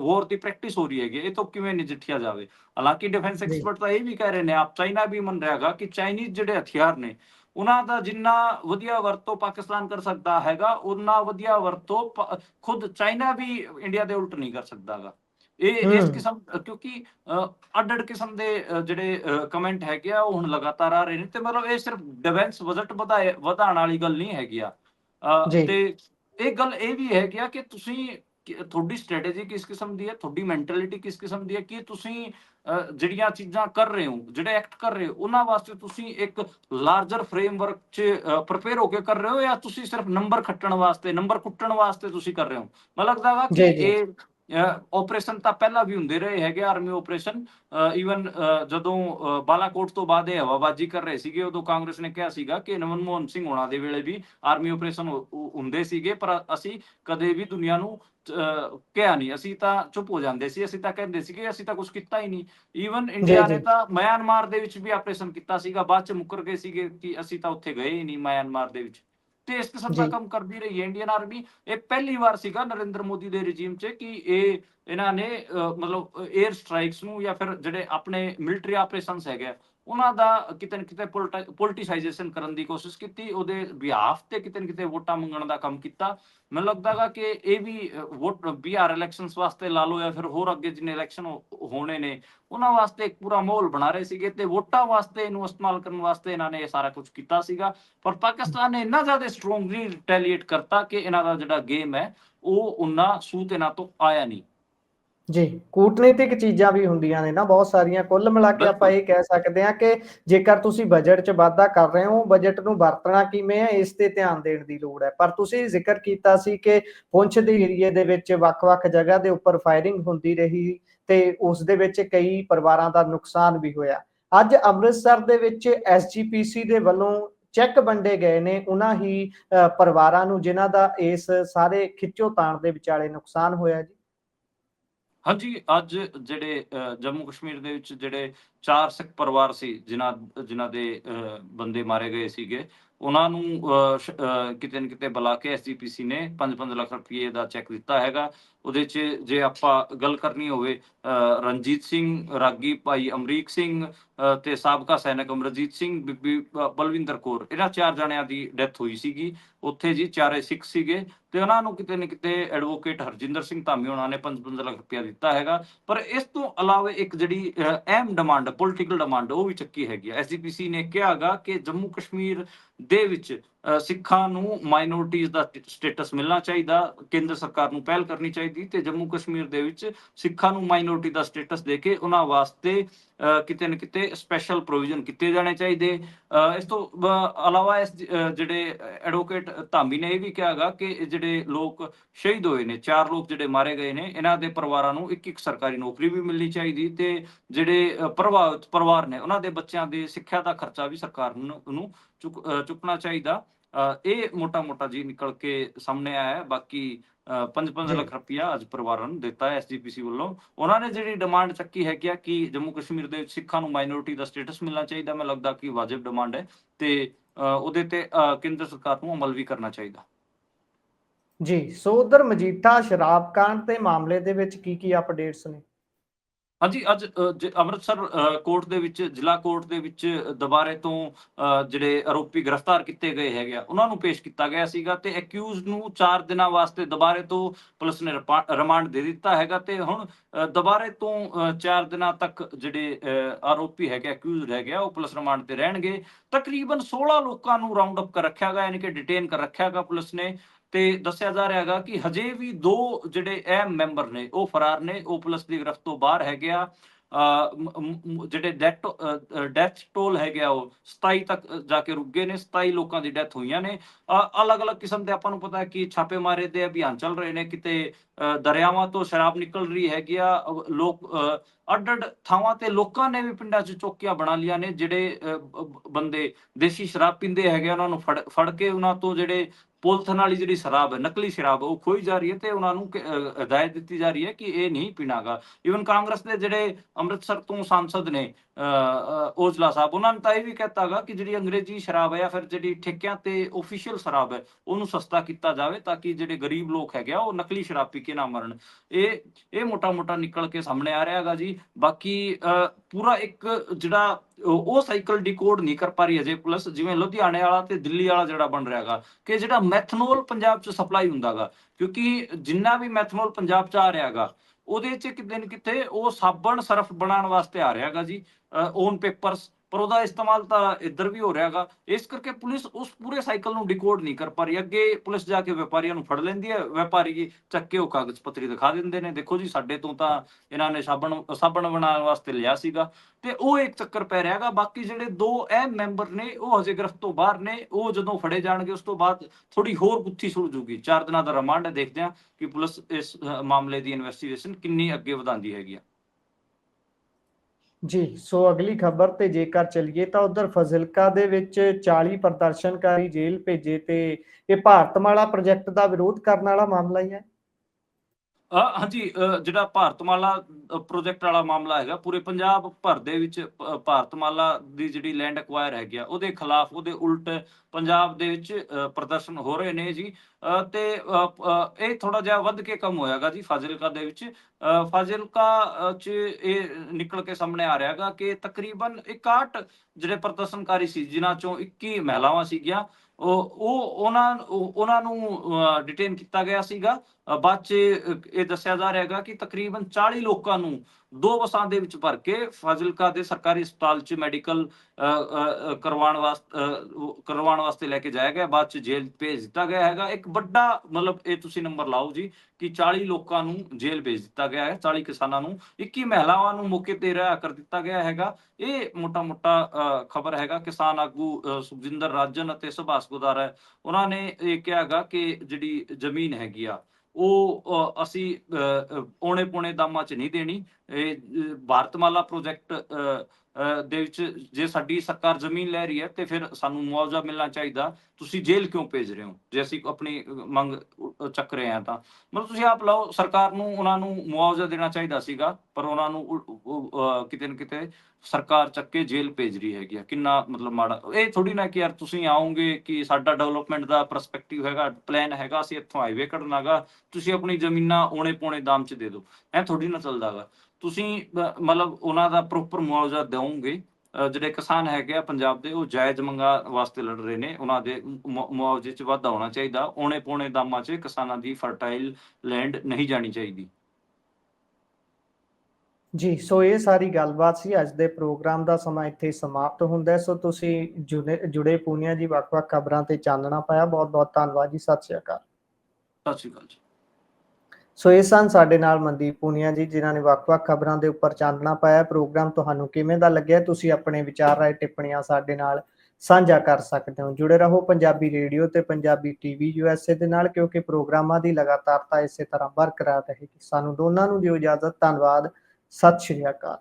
ਵਾਰ ਦੀ ਪ੍ਰੈਕਟਿਸ ਹੋ ਰਹੀ ਹੈਗੀ ਇਹ ਤੋਂ ਕਿਵੇਂ ਨਜਿੱਠਿਆ ਜਾਵੇ ਹਾਲਾਂਕਿ ਡਿਫੈਂਸ। ਐਕਸਪਰਟ ਤਾਂ ਇਹ ਵੀ ਕਹਿ ਰਹੇ ਨੇ ਆਪ ਚਾਈਨਾ ਵੀ ਮੰਨ ਰਿਹਾ ਹੈਗਾ ਕਿ ਚਾਈਨੀਜ਼ ਜਿਹੜੇ ਹਥਿਆਰ ਨੇ ਉਹਨਾਂ ਦਾ ਜਿੰਨਾ ਵਧੀਆ ਵਰਤੋਂ ਪਾਕਿਸਤਾਨ ਕਰ ਸਕਦਾ ਹੈਗਾ ਉਹਨਾਂ ਵਧੀਆ ਵਰਤੋਂ ਖੁਦ ਚਾਈਨਾ ਵੀ ਇੰਡੀਆ ਦੇ ਉਲਟ ਨਹੀਂ ਕਰ ਸਕਦਾਗਾ ਇਹ ਇਸ। ਕਿਸਮ ਕਿਉਂਕਿ ਅੱਡ-ਅੱਡ ਕਿਸਮ ਦੇ ਜਿਹੜੇ ਕਮੈਂਟ ਹੈਗੇ ਆ ਉਹ ਹੁਣ ਲਗਾਤਾਰ ਆ ਰਹੇ ਨੇ ਤੇ ਮਤਲਬ ਇਹ ਸਿਰਫ ਡਿਫੈਂਸ ਬਜਟ ਵਧਾਏ ਵਧਾਉਣ ਵਾਲੀ ਗੱਲ ਨਹੀਂ ਹੈਗੀ ਆ। ਤੇ ਇਹ ਗੱਲ ਇਹ ਵੀ ਆ ਕਿ ਤੁਸੀਂ ਤੁਹਾਡੀ ਸਟ੍ਰੈਟਜੀ ਕਿਸ ਕਿਸਮ ਦੀ ਹੈ ਤੁਹਾਡੀ ਮੈਂਟੈਲਿਟੀ ਕਿਸ ਕਿਸਮ ਦੀ ਹੈ ਕਿ ਤੁਸੀਂ ਜਿਹੜੀਆਂ ਚੀਜ਼ਾਂ ਕਰ ਰਹੇ ਹੋ ਜਿਹੜੇ ਐਕਟ ਕਰ ਰਹੇ ਹੋ ਉਹਨਾਂ ਵਾਸਤੇ ਤੁਸੀਂ ਇੱਕ ਲਾਰਜਰ ਫਰੇਮਵਰਕ 'ਚ ਪ੍ਰਪੇਅਰ ਹੋ ਕੇ ਕਰ ਰਹੇ ਹੋ ਜਾਂ ਤੁਸੀਂ ਸਿਰਫ ਨੰਬਰ ਖੱਟਣ ਵਾਸਤੇ ਨੰਬਰ ਕੁੱਟਣ ਵਾਸਤੇ ਤੁਸੀਂ ਕਰ ਰਹੇ ਹੋ ਮੈਨੂੰ ਲੱਗਦਾ ਵਾ ਕਿ। ਇਹ ਆਪਰੇਸ਼ਨ ਤਾਂ ਪਹਿਲਾਂ ਵੀ ਹੁੰਦੇ ਰਹੇ ਹੈਗੇ ਆਰਮੀ ਆਪਰੇਸ਼ਨ ਈਵਨ ਜਦੋਂ ਬਾਲਾਕੋਟ ਤੋਂ ਬਾਅਦ ਇਹ ਹਵਾਬਾਜ਼ੀ ਕਰ ਰਹੇ ਸੀਗੇ ਉਦੋਂ ਕਾਂਗਰਸ ਨੇ ਕਿਹਾ ਸੀਗਾ ਕਿ ਨਵਨ ਮੋਹਨ ਸਿੰਘ ਹੋਣਾ ਦੇ ਵੇਲੇ ਵੀ ਆਰਮੀ ਆਪਰੇਸ਼ਨ ਹੁੰਦੇ ਸੀਗੇ ਪਰ ਅਸੀਂ ਕਦੇ ਵੀ ਦੁਨੀਆ ਨੂੰ ਕਿਹਾ ਨਹੀਂ। ਅਸੀਂ ਤਾਂ ਚੁੱਪ ਹੋ ਜਾਂਦੇ ਸੀ। ਅਸੀਂ ਤਾਂ ਕਹਿੰਦੇ ਸੀਗੇ ਅਸੀਂ ਤਾਂ ਕੁਝ ਕੀਤਾ ਹੀ ਨਹੀਂ। ਈਵਨ ਇੰਡੀਆ ਨੇ। ਤਾਂ ਮਿਆਂਮਾਰ ਦੇ ਵਿੱਚ ਵੀ ਆਪਰੇਸ਼ਨ ਕੀਤਾ ਸੀਗਾ। ਬਾਅਦ ਚ ਮੁੱਕਰ ਗਏ ਸੀਗੇ ਕਿ ਅਸੀਂ ਤਾਂ ਉੱਥੇ ਗਏ ਹੀ ਨਹੀਂ ਮਿਆਂਮਾਰ ਦੇ ਵਿੱਚ। ਤੇ ਇਸ ਕਿਸਮ ਦਾ ਜੀ। ਕੰਮ ਕਰਦੀ ਰਹੀ ਹੈ ਇੰਡੀਅਨ ਆਰਮੀ ਇਹ ਪਹਿਲੀ ਵਾਰ ਸੀਗਾ ਨਰਿੰਦਰ ਮੋਦੀ ਦੇ ਰਜੀਮ 'ਚ ਕਿ ਇਹ ਇਹਨਾਂ ਨੇ ਮਤਲਬ 에ਅਰ ਸਟ੍ਰਾਈਕਸ ਨੂੰ ਜਾਂ ਫਿਰ ਜਿਹੜੇ ਆਪਣੇ ਮਿਲਟਰੀ ਆਪਰੇਸ਼ਨਸ ਹੈਗੇ ਆ, ਉਹਨਾਂ ਦਾ ਕਿਤੇ ਨਾ ਕਿਤੇ ਪੋਲਿਟਿਸਾਈਜੇਸ਼ਨ ਕਰਨ ਦੀ ਕੋਸ਼ਿਸ਼ ਕੀਤੀ, ਉਹਦੇ ਬਿਹਾਫ ਤੇ ਕਿਤੇ ਨਾ ਕਿਤੇ ਵੋਟਾਂ ਮੰਗਣ ਦਾ ਕੰਮ ਕੀਤਾ। ਮੈਨੂੰ ਲੱਗਦਾ ਗਾ ਕਿ ਇਹ ਵੀ ਵੋਟ ਬਿਹਾਰ ਇਲੈਕਸ਼ਨਸ ਵਾਸਤੇ ਲਾ ਲਓ ਜਾਂ ਫਿਰ ਹੋਰ ਅੱਗੇ ਜਿੰਨੇ ਇਲੈਕਸ਼ਨ ਹੋਣੇ ਨੇ, ਉਹਨਾਂ ਵਾਸਤੇ ਇੱਕ ਪੂਰਾ ਮਾਹੌਲ ਬਣਾ ਰਹੇ ਸੀਗੇ ਤੇ ਵੋਟਾਂ ਵਾਸਤੇ ਇਹਨੂੰ ਇਸਤੇਮਾਲ ਕਰਨ ਵਾਸਤੇ ਇਹਨਾਂ ਨੇ ਇਹ ਸਾਰਾ ਕੁਝ ਕੀਤਾ ਸੀਗਾ। ਪਰ ਪਾਕਿਸਤਾਨ ਨੇ ਇੰਨਾ ਜ਼ਿਆਦਾ ਸਟਰੋਂਗਲੀ ਰਿਟੈਲੀਏਟ ਕਰਤਾ ਕਿ ਇਹਨਾਂ ਦਾ ਜਿਹੜਾ ਗੇਮ ਹੈ, ਉਹ ਉਹਨਾਂ ਸੂਤ ਇਹਨਾਂ ਤੋਂ ਆਇਆ ਨਹੀਂ। ਜੀ ਕੂਟਨੀਤਿਕ ਚੀਜ਼ਾਂ ਵੀ ਹੁੰਦੀਆਂ ਨੇ ਨਾ ਬਹੁਤ ਸਾਰੀਆਂ। ਕੁੱਲ ਮਿਲਾ ਕੇ ਆਪਾਂ ਇਹ ਕਹਿ ਸਕਦੇ ਹਾਂ ਕਿ ਜੇਕਰ ਤੁਸੀਂ ਬਜਟ 'ਚ ਵਾਧਾ ਕਰ ਰਹੇ ਹੋ ਬਜਟ ਨੂੰ ਵਰਤਣਾ ਕਿਵੇਂ ਹੈ ਇਸ ਤੇ ਧਿਆਨ ਦੇਣ ਦੀ ਲੋੜ ਹੈ। ਪਰ ਤੁਸੀਂ ਜ਼ਿਕਰ ਕੀਤਾ ਸੀ ਕਿ ਪੁੰਛ ਦੇ ਏਰੀਏ ਦੇ ਵਿੱਚ ਵੱਖ-ਵੱਖ ਜਗ੍ਹਾ ਦੇ ਉੱਪਰ ਫਾਇਰਿੰਗ ਹੁੰਦੀ ਰਹੀ ਤੇ ਉਸ ਦੇ ਵਿੱਚ ਕਈ ਪਰਿਵਾਰਾਂ ਦਾ ਨੁਕਸਾਨ ਵੀ ਹੋਇਆ। ਅੱਜ ਅੰਮ੍ਰਿਤਸਰ ਦੇ ਵਿੱਚ ਐਸਜੀਪੀਸੀ ਦੇ ਵੱਲੋਂ ਚੈੱਕ ਵੰਡੇ ਗਏ ਨੇ। ਉਹਨਾਂ ਹੀ ਪਰਿਵਾਰਾਂ ਨੂੰ ਜਿਨ੍ਹਾਂ ਦਾ ਇਸ ਸਾਰੇ ਖਿੱਚੋ ਤਾਣ ਦੇ ਵਿਚਾਲੇ ਨੁਕਸਾਨ ਹੋਇਆ ਜੀ। ਹਾਂਜੀ ਅੱਜ ਜਿਹੜੇ ਅ, ਜੰਮੂ ਕਸ਼ਮੀਰ ਦੇ ਵਿੱਚ ਜਿਹੜੇ ਚਾਰ ਸਿੱਖ ਪਰਿਵਾਰ ਸੀ ਜਿਨ੍ਹਾਂ ਜਿਨ੍ਹਾਂ ਦੇ ਅ, ਬੰਦੇ ਮਾਰੇ ਗਏ ਸੀਗੇ ਉਹਨਾਂ ਨੂੰ ਅ, ਕਿਤੇ ਨਾ ਕਿਤੇ ਬੁਲਾ ਕੇ ਐਸਜੀਪੀਸੀ ਨੇ 5-5 ਲੱਖ ਰੁਪਏ ਦਾ ਚੈੱਕ ਦਿੱਤਾ ਹੈਗਾ। ਉਹਦੇ 'ਚ ਜੇ ਆਪਾਂ ਗੱਲ ਕਰਨੀ ਹੋਵੇ ਰਣਜੀਤ ਸਿੰਘ ਰਾਗੀ ਭਾਈ ਅਮਰੀਕ ਸਿੰਘ ਤੇ ਸਾਬਕਾ ਸੈਨਿਕ ਅਮਰਜੀਤ ਸਿੰਘ ਬਲਵਿੰਦਰ ਕੌਰ ਇਹਨਾਂ ਚਾਰ ਜਣਿਆਂ ਦੀ ਡੈਥ ਹੋਈ ਸੀਗੀ। ਉੱਥੇ ਜੀ ਚਾਰੇ ਸਿੱਖ ਸੀਗੇ ਤੇ ਉਹਨਾਂ ਨੂੰ ਕਿਤੇ ਨਾ ਕਿਤੇ ਐਡਵੋਕੇਟ ਹਰਜਿੰਦਰ ਸਿੰਘ ਧਾਮੀ ਉਹਨਾਂ ਨੇ 5-5 ਲੱਖ ਰੁਪਇਆ ਦਿੱਤਾ ਹੈਗਾ। ਪਰ ਇਸ ਤੋਂ ਇਲਾਵਾ ਇੱਕ ਜਿਹੜੀ ਅ, ਅਹਿਮ ਡਿਮਾਂਡ ਪੋਲਿਟੀਕਲ ਡਿਮਾਂਡ ਉਹ ਵੀ ਚੱਕੀ ਹੈਗੀ ਹੈ ਐਸਜੀਪੀਸੀ ਨੇ ਕਿਹਾਗਾ ਕਿ ਜੰਮੂ ਕਸ਼ਮੀਰ ਦੇ ਵਿੱਚ ਸਿੱਖਾਂ ਨੂੰ ਮਾਈਨੋਰਟੀਜ਼ ਦਾ ਸਟੇਟਸ ਮਿਲਣਾ ਚਾਹੀਦਾ, ਕੇਂਦਰ ਸਰਕਾਰ ਨੂੰ ਪਹਿਲ ਕਰਨੀ ਚਾਹੀਦੀ ਤੇ ਜੰਮੂ ਕਸ਼ਮੀਰ ਦੇ ਵਿੱਚ ਸਿੱਖਾਂ ਨੂੰ ਮਾਈਨੋਰਟੀ ਦਾ ਸਟੇਟਸ ਦੇ ਕੇ ਉਹਨਾਂ ਵਾਸਤੇ ਕਿਤੇ ਨਾ ਕਿਤੇ ਸਪੈਸ਼ਲ ਪ੍ਰੋਵੀਜ਼ਨ ਕੀਤੇ ਜਾਣੇ ਚਾਹੀਦੇ। ਇਸ ਤੋਂ ਇਲਾਵਾ ਇਸ ਜਿਹੜੇ ਐਡਵੋਕੇਟ ਧਾਮੀ ਨੇ ਇਹ ਵੀ ਕਿਹਾਗਾ ਕਿ ਜਿਹੜੇ ਲੋਕ ਸ਼ਹੀਦ ਹੋਏ ਨੇ, ਚਾਰ ਲੋਕ ਜਿਹੜੇ ਮਾਰੇ ਗਏ ਨੇ, ਇਹਨਾਂ ਦੇ ਪਰਿਵਾਰਾਂ ਨੂੰ ਇੱਕ ਇੱਕ ਸਰਕਾਰੀ ਨੌਕਰੀ ਵੀ ਮਿਲਣੀ ਚਾਹੀਦੀ ਤੇ ਜਿਹੜੇ ਪ੍ਰਭਾਵਿਤ ਪਰਿਵਾਰ ਨੇ, ਉਹਨਾਂ ਦੇ ਬੱਚਿਆਂ ਦੇ ਸਿੱਖਿਆ ਦਾ ਖਰਚਾ ਵੀ ਸਰਕਾਰ ਨੂੰ ਚੁੱਕਣਾ ਚਾਹੀਦਾ। ਇਹ ਮੋਟਾ-ਮੋਟਾ ਜੀ ਨਿਕਲ ਕੇ ਸਾਹਮਣੇ ਆਇਆ ਹੈ। ਬਾਕੀ 5-5 ਜੀ। ਲੱਖ ਰੁਪਇਆ ਅੱਜ ਪਰਿਵਾਰਾਂ ਨੂੰ ਦਿੱਤਾ ਹੈ ਐਸਜੀਪੀਸੀ ਵੱਲੋਂ। ਉਹਨਾਂ ਨੇ ਜਿਹੜੀ ਡਿਮਾਂਡ ਚੱਕੀ ਹੈ ਕਿ ਕਿ ਜੰਮੂ ਕਸ਼ਮੀਰ ਦੇ ਵਿੱਚ ਸਿੱਖਾਂ ਨੂੰ ਮਾਈਨੋਰਟੀ ਦਾ ਸਟੇਟਸ ਮਿਲਣਾ ਚਾਹੀਦਾ। ਮੈਨੂੰ ਲੱਗਦਾ ਕਿ ਵਾਜਿਬ ਡਿਮਾਂਡ ਹੈ ਤੇ ਉਹਦੇ ਤੇ ਕੇਂਦਰ ਸਰਕਾਰ ਨੂੰ ਅਮਲ ਵੀ ਕਰਨਾ ਚਾਹੀਦਾ। ਜੀ ਸੋ ਉਧਰ ਮਜੀਠਾ ਸ਼ਰਾਬ ਕਾਂਡ ਤੇ ਮਾਮਲੇ ਦੇ ਵਿੱਚ ਕੀ ਕੀ ਅਪਡੇਟਸ ਨੇ? ਹਾਂਜੀ, ਅੱਜ ਅੰਮ੍ਰਿਤਸਰ ਕੋਰਟ ਦੇ ਵਿੱਚ, ਜ਼ਿਲ੍ਹਾ ਕੋਰਟ ਦੇ ਵਿੱਚ ਦੁਬਾਰੇ ਤੋਂ ਜਿਹੜੇ ਆਰੋਪੀ ਗ੍ਰਿਫਤਾਰ ਕੀਤੇ ਗਏ ਹੈਗੇ ਆ, ਉਹਨਾਂ ਨੂੰ ਪੇਸ਼ ਕੀਤਾ ਗਿਆ ਸੀਗਾ ਤੇ ਅਕਿਊਜ਼ਡ ਨੂੰ 4 ਦਿਨਾਂ ਵਾਸਤੇ ਦੁਬਾਰੇ ਤੋਂ ਪੁਲਿਸ ਨੇ ਰਿਪਾ- ਰਿਮਾਂਡ ਦੇ ਦਿੱਤਾ ਹੈਗਾ ਤੇ ਹੁਣ ਦੁਬਾਰੇ ਤੋਂ 4 ਦਿਨਾਂ ਤੱਕ ਜਿਹੜੇ ਆਰੋਪੀ ਹੈਗੇ ਅਕਿਊਜ਼ਡ ਹੈਗੇ ਆ, ਉਹ ਪੁਲਿਸ ਰਿਮਾਂਡ ਤੇ ਰਹਿਣਗੇ। ਤਕਰੀਬਨ 16 ਲੋਕਾਂ ਨੂੰ ਰਾਉਂਡ ਅਪ ਕਰ ਰੱਖਿਆ ਗਿਆ, ਯਾਨੀ ਕਿ ਡਿਟੇਨ ਕਰ ਰੱਖਿਆ ਗਿਆ ਪੁਲਿਸ ਨੇ। ਤੇ ਦੱਸਿਆ ਜਾ ਰਿਹਾ ਹੈਗਾ ਕਿ ਹਜੇ ਵੀ ਦੋ ਜਿਹੜੇ ਅਹਿਮ ਮੈਂਬਰ ਨੇ ਉਹ ਫਰਾਰ ਨੇ ਉਹ ਪੁਲਿਸ ਦੀ ਗ੍ਰਿਫਤ ਤੋਂ ਬਾਹਰ ਹੈਗੇ ਆ। ਜਿਹੜੇ ਡੈਥ ਡੈਥ ਟੋਲ ਹੈਗੇ ਆ ਉਹ 27 ਤੱਕ ਜਾ ਕੇ ਰੁਕ ਗਏ ਨੇ 27 ਲੋਕਾਂ ਦੀ ਡੈਥ ਹੋਈਆਂ ਨੇ। ਅ, ਅਲੱਗ-ਅਲੱਗ ਕਿਸਮ ਦੇ ਆਪਾਂ ਨੂੰ ਪਤਾ ਕਿ ਛਾਪੇਮਾਰੇ ਦੇ ਅਭਿਆਨ ਚੱਲ ਰਹੇ ਨੇ ਕਿਤੇ ਅ, ਦਰਿਆਵਾਂ ਤੋਂ ਸ਼ਰਾਬ ਨਿਕਲ ਰਹੀ ਹੈਗੀ ਆ ਲੋਕ ਅ, ਅੱਡ-ਅੱਡ ਥਾਵਾਂ ਤੇ ਲੋਕਾਂ ਨੇ ਵੀ ਪਿੰਡਾਂ 'ਚ ਚੌਕੀਆਂ ਬਣਾ ਲੀਆਂ ਨੇ, ਜਿਹੜੇ ਬੰਦੇ ਦੇਸੀ ਸ਼ਰਾਬ ਪੀਂਦੇ ਹੈਗੇ ਉਹਨਾਂ ਨੂੰ ਫੜ ਫੜ ਕੇ ਉਹਨਾਂ ਤੋਂ ਜਿਹੜੇ ਪੋਲਥਨ ਵਾਲੀ ਜਿਹੜੀ ਸ਼ਰਾਬ ਹੈ, ਨਕਲੀ ਸ਼ਰਾਬ ਉਹ ਖੋਈ ਜਾ ਰਹੀ ਹੈ ਤੇ ਉਹਨਾਂ ਨੂੰ ਕਿ- ਹਦਾਇਤ ਦਿੱਤੀ ਜਾ ਰਹੀ ਹੈ ਕਿ ਇਹ ਨਹੀਂ ਪੀਣਾਗਾ। ਇਵਨ ਕਾਂਗਰਸ ਦੇ ਜਿਹੜੇ ਅੰਮ੍ਰਿਤਸਰ ਤੋਂ ਸਾਂਸਦ ਨੇ ਅ, ਸਾਹਿਬ ਉਹਨਾਂ ਨੇ ਤਾਂ ਇਹ ਵੀ ਕਹਿਤਾਗਾ ਕਿ ਜਿਹੜੀ ਅੰਗਰੇਜ਼ੀ ਸ਼ਰਾਬ ਹੈ ਫਿਰ ਜਿਹੜੀ ਠੇਕਿਆਂ ਤੇ ਆਫੀਸ਼ੀਅਲ ਸ਼ਰਾਬ ਹੈ ਉਹਨੂੰ ਸਸਤਾ ਕੀਤਾ ਜਾਵੇ ਤਾਂ ਕਿ ਜਿਹੜੇ ਗਰੀਬ ਲੋਕ ਹੈਗੇ ਆ ਉਹ ਨਕਲੀ ਸ਼ਰਾਬ ਪੀ ਕੇ ਨਾ ਮਰਨ। ਇਹ ਇਹ ਮੋਟਾ-ਮੋਟਾ ਨਿਕਲ ਕੇ ਸਾਹਮਣੇ ਆ ਰਿਹਾ ਹੈਗਾ ਜੀ। ਬਾਕੀ ਪੂਰਾ ਇੱਕ ਜਿਹੜਾ ਉਹ ਸਾਈਕਲ ਡਿਕੋਡ ਨਹੀਂ ਕਰ ਪਾ ਰਹੀ ਅਜੇ ਪੁਲਿਸ ਜਿਵੇਂ ਲੁਧਿਆਣੇ ਵਾਲਾ ਤੇ ਦਿੱਲੀ ਵਾਲਾ ਜਿਹੜਾ ਬਣ ਰਿਹਾ ਹੈਗਾ ਕਿ ਜਿਹੜਾ ਮੈਥਨੋਲ ਪੰਜਾਬ 'ਚ ਸਪਲਾਈ ਹੁੰਦਾਗਾ। ਕਿਉਂਕਿ ਜਿੰਨਾ ਵੀ ਮੈਥਨੋਲ ਪੰਜਾਬ 'ਚ ਆ ਰਿਹਾ ਹੈਗਾ ਉਹਦੇ 'ਚ ਕਿਤੇ ਨਾ ਕਿਤੇ ਉਹ ਸਾਬਣ ਸਰਫ ਬਣਾਉਣ ਵਾਸਤੇ ਆ ਰਿਹਾ ਹੈਗਾ ਜੀ ਓਨ ਪੇਪਰਸ ਪਰ ਉਹਦਾ ਇਸਤੇਮਾਲ ਤਾਂ ਇੱਧਰ ਵੀ ਹੋ ਰਿਹਾ ਹੈਗਾ ਇਸ ਕਰਕੇ ਪੁਲਿਸ ਉਸ ਪੂਰੇ ਸਾਈਕਲ ਨੂੰ ਡਿਕੋਡ ਨਹੀਂ ਕਰ ਪਾ ਰਹੀ। ਅੱਗੇ ਪੁਲਿਸ ਜਾ ਕੇ ਵਪਾਰੀਆਂ ਨੂੰ ਫੜ ਲੈਂਦੀ ਹੈ। ਵਪਾਰੀ ਚੱਕੇ ਉਹ ਕਾਗਜ਼ ਪੱਤਰੀ ਦਿਖਾ ਦਿੰਦੇ ਨੇ। ਦੇਖੋ ਜੀ, ਸਾਡੇ ਤੋਂ ਤਾਂ ਇਹਨਾਂ ਨੇ ਸਾਬਣ ਸਾਬਣ ਬਣਾਉਣ ਵਾਸਤੇ ਲਿਆ ਸੀਗਾ। ਤੇ ਉਹ ਇੱਕ ਚੱਕਰ ਪੈ ਰਿਹਾ ਹੈਗਾ ਬਾਕੀ ਜਿਹੜੇ ਦੋ ਇਹ ਮੈਂਬਰ ਨੇ, ਉਹ ਹਜੇ ਗ੍ਰਿਫਤ ਤੋਂ ਬਾਹਰ ਨੇ। ਉਹ ਜਦੋਂ ਫੜੇ ਜਾਣਗੇ, ਉਸ ਤੋਂ ਬਾਅਦ ਥੋੜੀ ਹੋਰ ਗੁੱਥੀ ਸੁਲਝੂਗੀ ਚਾਰ ਦਿਨਾਂ ਦਾ ਰਿਮਾਂਡ ਹੈ। ਦੇਖਦੇ ਹਾਂ ਕਿ ਪੁਲਿਸ ਇਸ ਮਾਮਲੇ ਦੀ ਇਨਵੈਸਟੀਗੇਸ਼ਨ ਕਿੰਨੀ ਅੱਗੇ ਵਧਾਉਂਦੀ ਹੈਗੀ ਆ। ਜੀ, ਸੋ ਅਗਲੀ ਖਬਰ ਤੇ ਜੇਕਰ ਚਲੀਏ ਤਾਂ ਉਧਰ ਫਜ਼ਿਲਕਾ ਦੇ ਵਿੱਚ 40 ਪ੍ਰਦਰਸ਼ਨਕਾਰੀ ਜੇਲ੍ਹ ਭੇਜੇ ਤੇ ਇਹ ਭਾਰਤਮਾਲਾ ਪ੍ਰੋਜੈਕਟ ਦਾ ਵਿਰੋਧ ਕਰਨ ਵਾਲਾ ਮਾਮਲਾ ਹੀ ਹੈ। ਹਾਂਜੀ ਅ, ਜਿਹੜਾ ਭਾਰਤਮਾਲਾ ਪ੍ਰੋਜੈਕਟ ਵਾਲਾ ਮਾਮਲਾ ਹੈਗਾ ਪੂਰੇ ਪੰਜਾਬ ਭਰ ਦੇ ਵਿੱਚ ਭ- ਭਾਰਤਮਾਲਾ ਦੀ ਜਿਹੜੀ ਲੈਂਡ ਐਕਵਾਇਰ ਹੈਗੀ ਆ ਉਹਦੇ ਖਿਲਾਫ ਉਹਦੇ ਉਲਟ ਪੰਜਾਬ ਦੇ ਵਿੱਚ ਪ੍ਰਦਰਸ਼ਨ ਹੋ ਰਹੇ ਨੇ ਜੀ। ਤੇ ਇਹ ਥੋੜਾ ਜਿਹਾ ਵੱਧ ਕੇ ਕੰਮ ਹੋਇਆਗਾ ਜੀ ਫਾਜ਼ਿਲਕਾ ਦੇ ਵਿੱਚ। ਫਾਜ਼ਿਲਕਾ ਚ ਇਹ ਨਿਕਲ ਕੇ ਸਾਹਮਣੇ ਆ ਰਿਹਾਗਾ ਕਿ ਤਕਰੀਬਨ 61 ਜਿਹੜੇ ਪ੍ਰਦਰਸ਼ਨਕਾਰੀ ਸੀ ਜਿਨ੍ਹਾਂ ਚੋਂ 21 ਮਹਿਲਾਵਾਂ ਸੀਗੀਆਂ ਉਹ ਉਹਨਾਂ ਉਹਨਾਂ ਨੂੰ ਡਿਟੇਨ ਕੀਤਾ ਗਿਆ ਸੀਗਾ। ਬਾਅਦ ਚ ਇਹ ਦੱਸਿਆ ਜਾ ਰਿਹਾ ਹੈਗਾ ਕਿ ਤਕਰੀਬਨ 40 ਲੋਕਾਂ ਨੂੰ ਦੋ ਬੱਸਾਂ ਦੇ ਵਿੱਚ ਭਰ ਕੇ ਫਾਜ਼ਿਲਕਾ ਦੇ ਸਰਕਾਰੀ ਹਸਪਤਾਲ ਚ ਮੈਡੀਕਲ ਕਰਵਾਉਣ ਵਾਸਤੇ ਕਰਵਾਉਣ ਵਾਸਤੇ ਲੈ ਕੇ ਜਾਇਆ ਗਿਆ। ਬਾਅਦ ਚ ਜੇਲ੍ਹ ਭੇਜ ਦਿੱਤਾ ਗਿਆ ਹੈਗਾ। ਇੱਕ ਵੱਡਾ ਮਤਲਬ ਇਹ ਤੁਸੀਂ ਨੰਬਰ ਲਾਓ ਜੀ ਕਿ 40 ਲੋਕਾਂ ਨੂੰ ਜੇਲ੍ਹ ਭੇਜ ਦਿੱਤਾ ਗਿਆ ਹੈ। 40 ਕਿਸਾਨਾਂ ਨੂੰ 21 ਮਹਿਲਾਵਾਂ ਨੂੰ ਮੌਕੇ ਤੇ ਰਿਹਾ ਕਰ ਦਿੱਤਾ ਗਿਆ ਹੈਗਾ। ਇਹ ਮੋਟਾ-ਮੋਟਾ ਖਬਰ ਹੈਗਾ। ਕਿਸਾਨ ਆਗੂ ਅ, ਸੁਖਜਿੰਦਰ ਰਾਜਨ ਅਤੇ ਸੁਭਾਸ਼ ਗੁਦਾਰ ਉਹਨਾਂ ਨੇ ਇਹ ਕਿਹਾ ਹੈਗਾ ਕਿ ਜਿਹੜੀ ਜ਼ਮੀਨ ਹੈਗੀ ਆ ਉਹ ਅਸੀਂ ਅ, ਅ, ਔਣੇ ਪੌਣੇ ਦਾਮਾਂ 'ਚ ਨਹੀਂ ਦੇਣੀ। ਇਹ ਭਾਰਤਮਾਲਾ ਪ੍ਰੋਜੈਕਟ ਅ, ਦੇ ਵਿੱਚ ਜੇ ਸਾਡੀ ਸਰਕਾਰ ਜ਼ਮੀਨ ਲੈ ਰਹੀ ਹੈ ਤੇ ਫਿਰ ਸਾਨੂੰ ਮੁਆਵਜ਼ਾ ਮਿਲਣਾ ਚਾਹੀਦਾ। ਤੁਸੀਂ ਜੇਲ੍ਹ ਕਿਉਂ ਭੇਜ ਰਹੇ ਹੋ? ਜੇ ਅਸੀਂ ਆਪਣੀ ਮੰਗ ਚੱਕ ਰਹੇ ਹਾਂ ਤਾਂ। ਮਤਲਬ ਤੁਸੀਂ ਆਪ ਲਓ, ਸਰਕਾਰ ਨੂੰ ਉਹਨਾਂ ਨੂੰ ਮੁਆਵਜ਼ਾ ਦੇਣਾ ਚਾਹੀਦਾ ਸੀਗਾ, ਪਰ ਉਹਨਾਂ ਨੂੰ ਕਿਤੇ ਨਾ ਕਿਤੇ ਸਰਕਾਰ ਚੱਕ ਕੇ ਜੇਲ੍ਹ ਭੇਜ ਰਹੀ ਹੈਗੀ ਆ। ਕਿੰਨਾ ਮਤਲਬ ਮਾੜਾ, ਇਹ ਥੋੜੀ ਨਾ ਕਿ ਯਾਰ ਤੁਸੀਂ ਆਉਂਗੇ ਕਿ ਸਾਡਾ ਡਿਵੈਲਪਮੈਂਟ ਦਾ ਪਰਸਪੈਕਟਿਵ ਹੈਗਾ ਪਲਾਨ ਹੈਗਾ, ਅਸੀਂ ਇੱਥੋਂ ਹਾਈਵੇ ਕੱਢਣਾਗਾ, ਤੁਸੀਂ ਆਪਣੀ ਜ਼ਮੀਨਾਂ ਔਣੇ ਪੌਣੇ ਦਾਮ 'ਚ ਦੇ ਦਿਓ। ਐ ਥੋੜੀ ਨਾ ਚੱਲਦਾਗਾ। ਤੁਸੀਂ ਮਤਲਬ ਉਹਨਾਂ ਦਾ ਪ੍ਰੋਪਰ ਮੁਆਵਜ਼ਾ ਦਿਓਗੇ ਜਿਹੜੇ ਕਿਸਾਨ ਹੈਗੇ ਆ ਪੰਜਾਬ ਦੇ ਉਹ ਜਾਇਜ਼ ਮੰਗਾ ਵਾਸਤੇ ਲੜ ਰਹੇ ਨੇ ਉਹਨਾਂ ਦੇ ਮੁਆਵਜ਼ੇ 'ਚ ਵਾਧਾ ਹੋਣਾ ਚਾਹੀਦਾ ਔਣੇ ਪੌਣੇ ਦਾਮਾਂ 'ਚ ਕਿਸਾਨਾਂ ਦੀ ਫਰਟਾਈਲ ਲੈਂਡ ਨਹੀਂ ਜਾਣੀ ਚਾਹੀਦੀ। ਜੀ ਸੋ ਇਹ ਸਾਰੀ ਗੱਲਬਾਤ ਸੀ ਅੱਜ ਦੇ ਪ੍ਰੋਗਰਾਮ ਦਾ ਸਮਾਂ ਇੱਥੇ ਸਮਾਪਤ ਹੁੰਦਾ ਸੋ ਤੁਸੀਂ ਜੁੜੇ ਪੂਨੀਆ ਜੀ ਵੱਖ-ਵੱਖ ਖਬਰਾਂ ਤੇ ਚਾਨਣਾ ਪਾਇਆ। ਬਹੁਤ-ਬਹੁਤ ਧੰਨਵਾਦ ਜੀ ਸਤਿ ਸ਼੍ਰੀ ਅਕਾਲ। ਸਤਿ ਸ਼੍ਰੀ ਅਕਾਲ ਜੀ। ਸੋ ਇਹ ਸਨ ਸਾਡੇ ਨਾਲ ਮਨਦੀਪ ਪੂਨੀਆ ਜੀ, ਜਿਨ੍ਹਾਂ ਨੇ ਵੱਖ-ਵੱਖ ਖਬਰਾਂ ਦੇ ਉੱਪਰ ਚਾਨਣਾ ਪਾਇਆ। ਪ੍ਰੋਗਰਾਮ ਤੁਹਾਨੂੰ ਕਿਵੇਂ ਦਾ ਲੱਗਿਆ, ਤੁਸੀਂ ਆਪਣੇ ਵਿਚਾਰ ਰਾਏ ਟਿੱਪਣੀਆਂ ਸਾਡੇ ਨਾਲ ਸਾਂਝਾ ਕਰ ਸਕਦੇ ਹੋ। ਜੁੜੇ ਰਹੋ ਪੰਜਾਬੀ ਰੇਡੀਓ ਤੇ ਪੰਜਾਬੀ ਟੀਵੀ ਯੂਐਸਏ ਦੇ ਨਾਲ, ਕਿਉਂਕਿ ਪ੍ਰੋਗਰਾਮਾਂ ਦੀ ਲਗਾਤਾਰਤਾ ਇਸੇ ਤਰ੍ਹਾਂ ਬਰਕਰਾਰ ਰਹੇਗੀ। ਸਾਨੂੰ ਦੋਨਾਂ ਨੂੰ ਦਿਓ ਇਜਾਜ਼ਤ। ਧੰਨਵਾਦ। ਸਤਿ ਸ਼੍ਰੀ ਅਕਾਲ।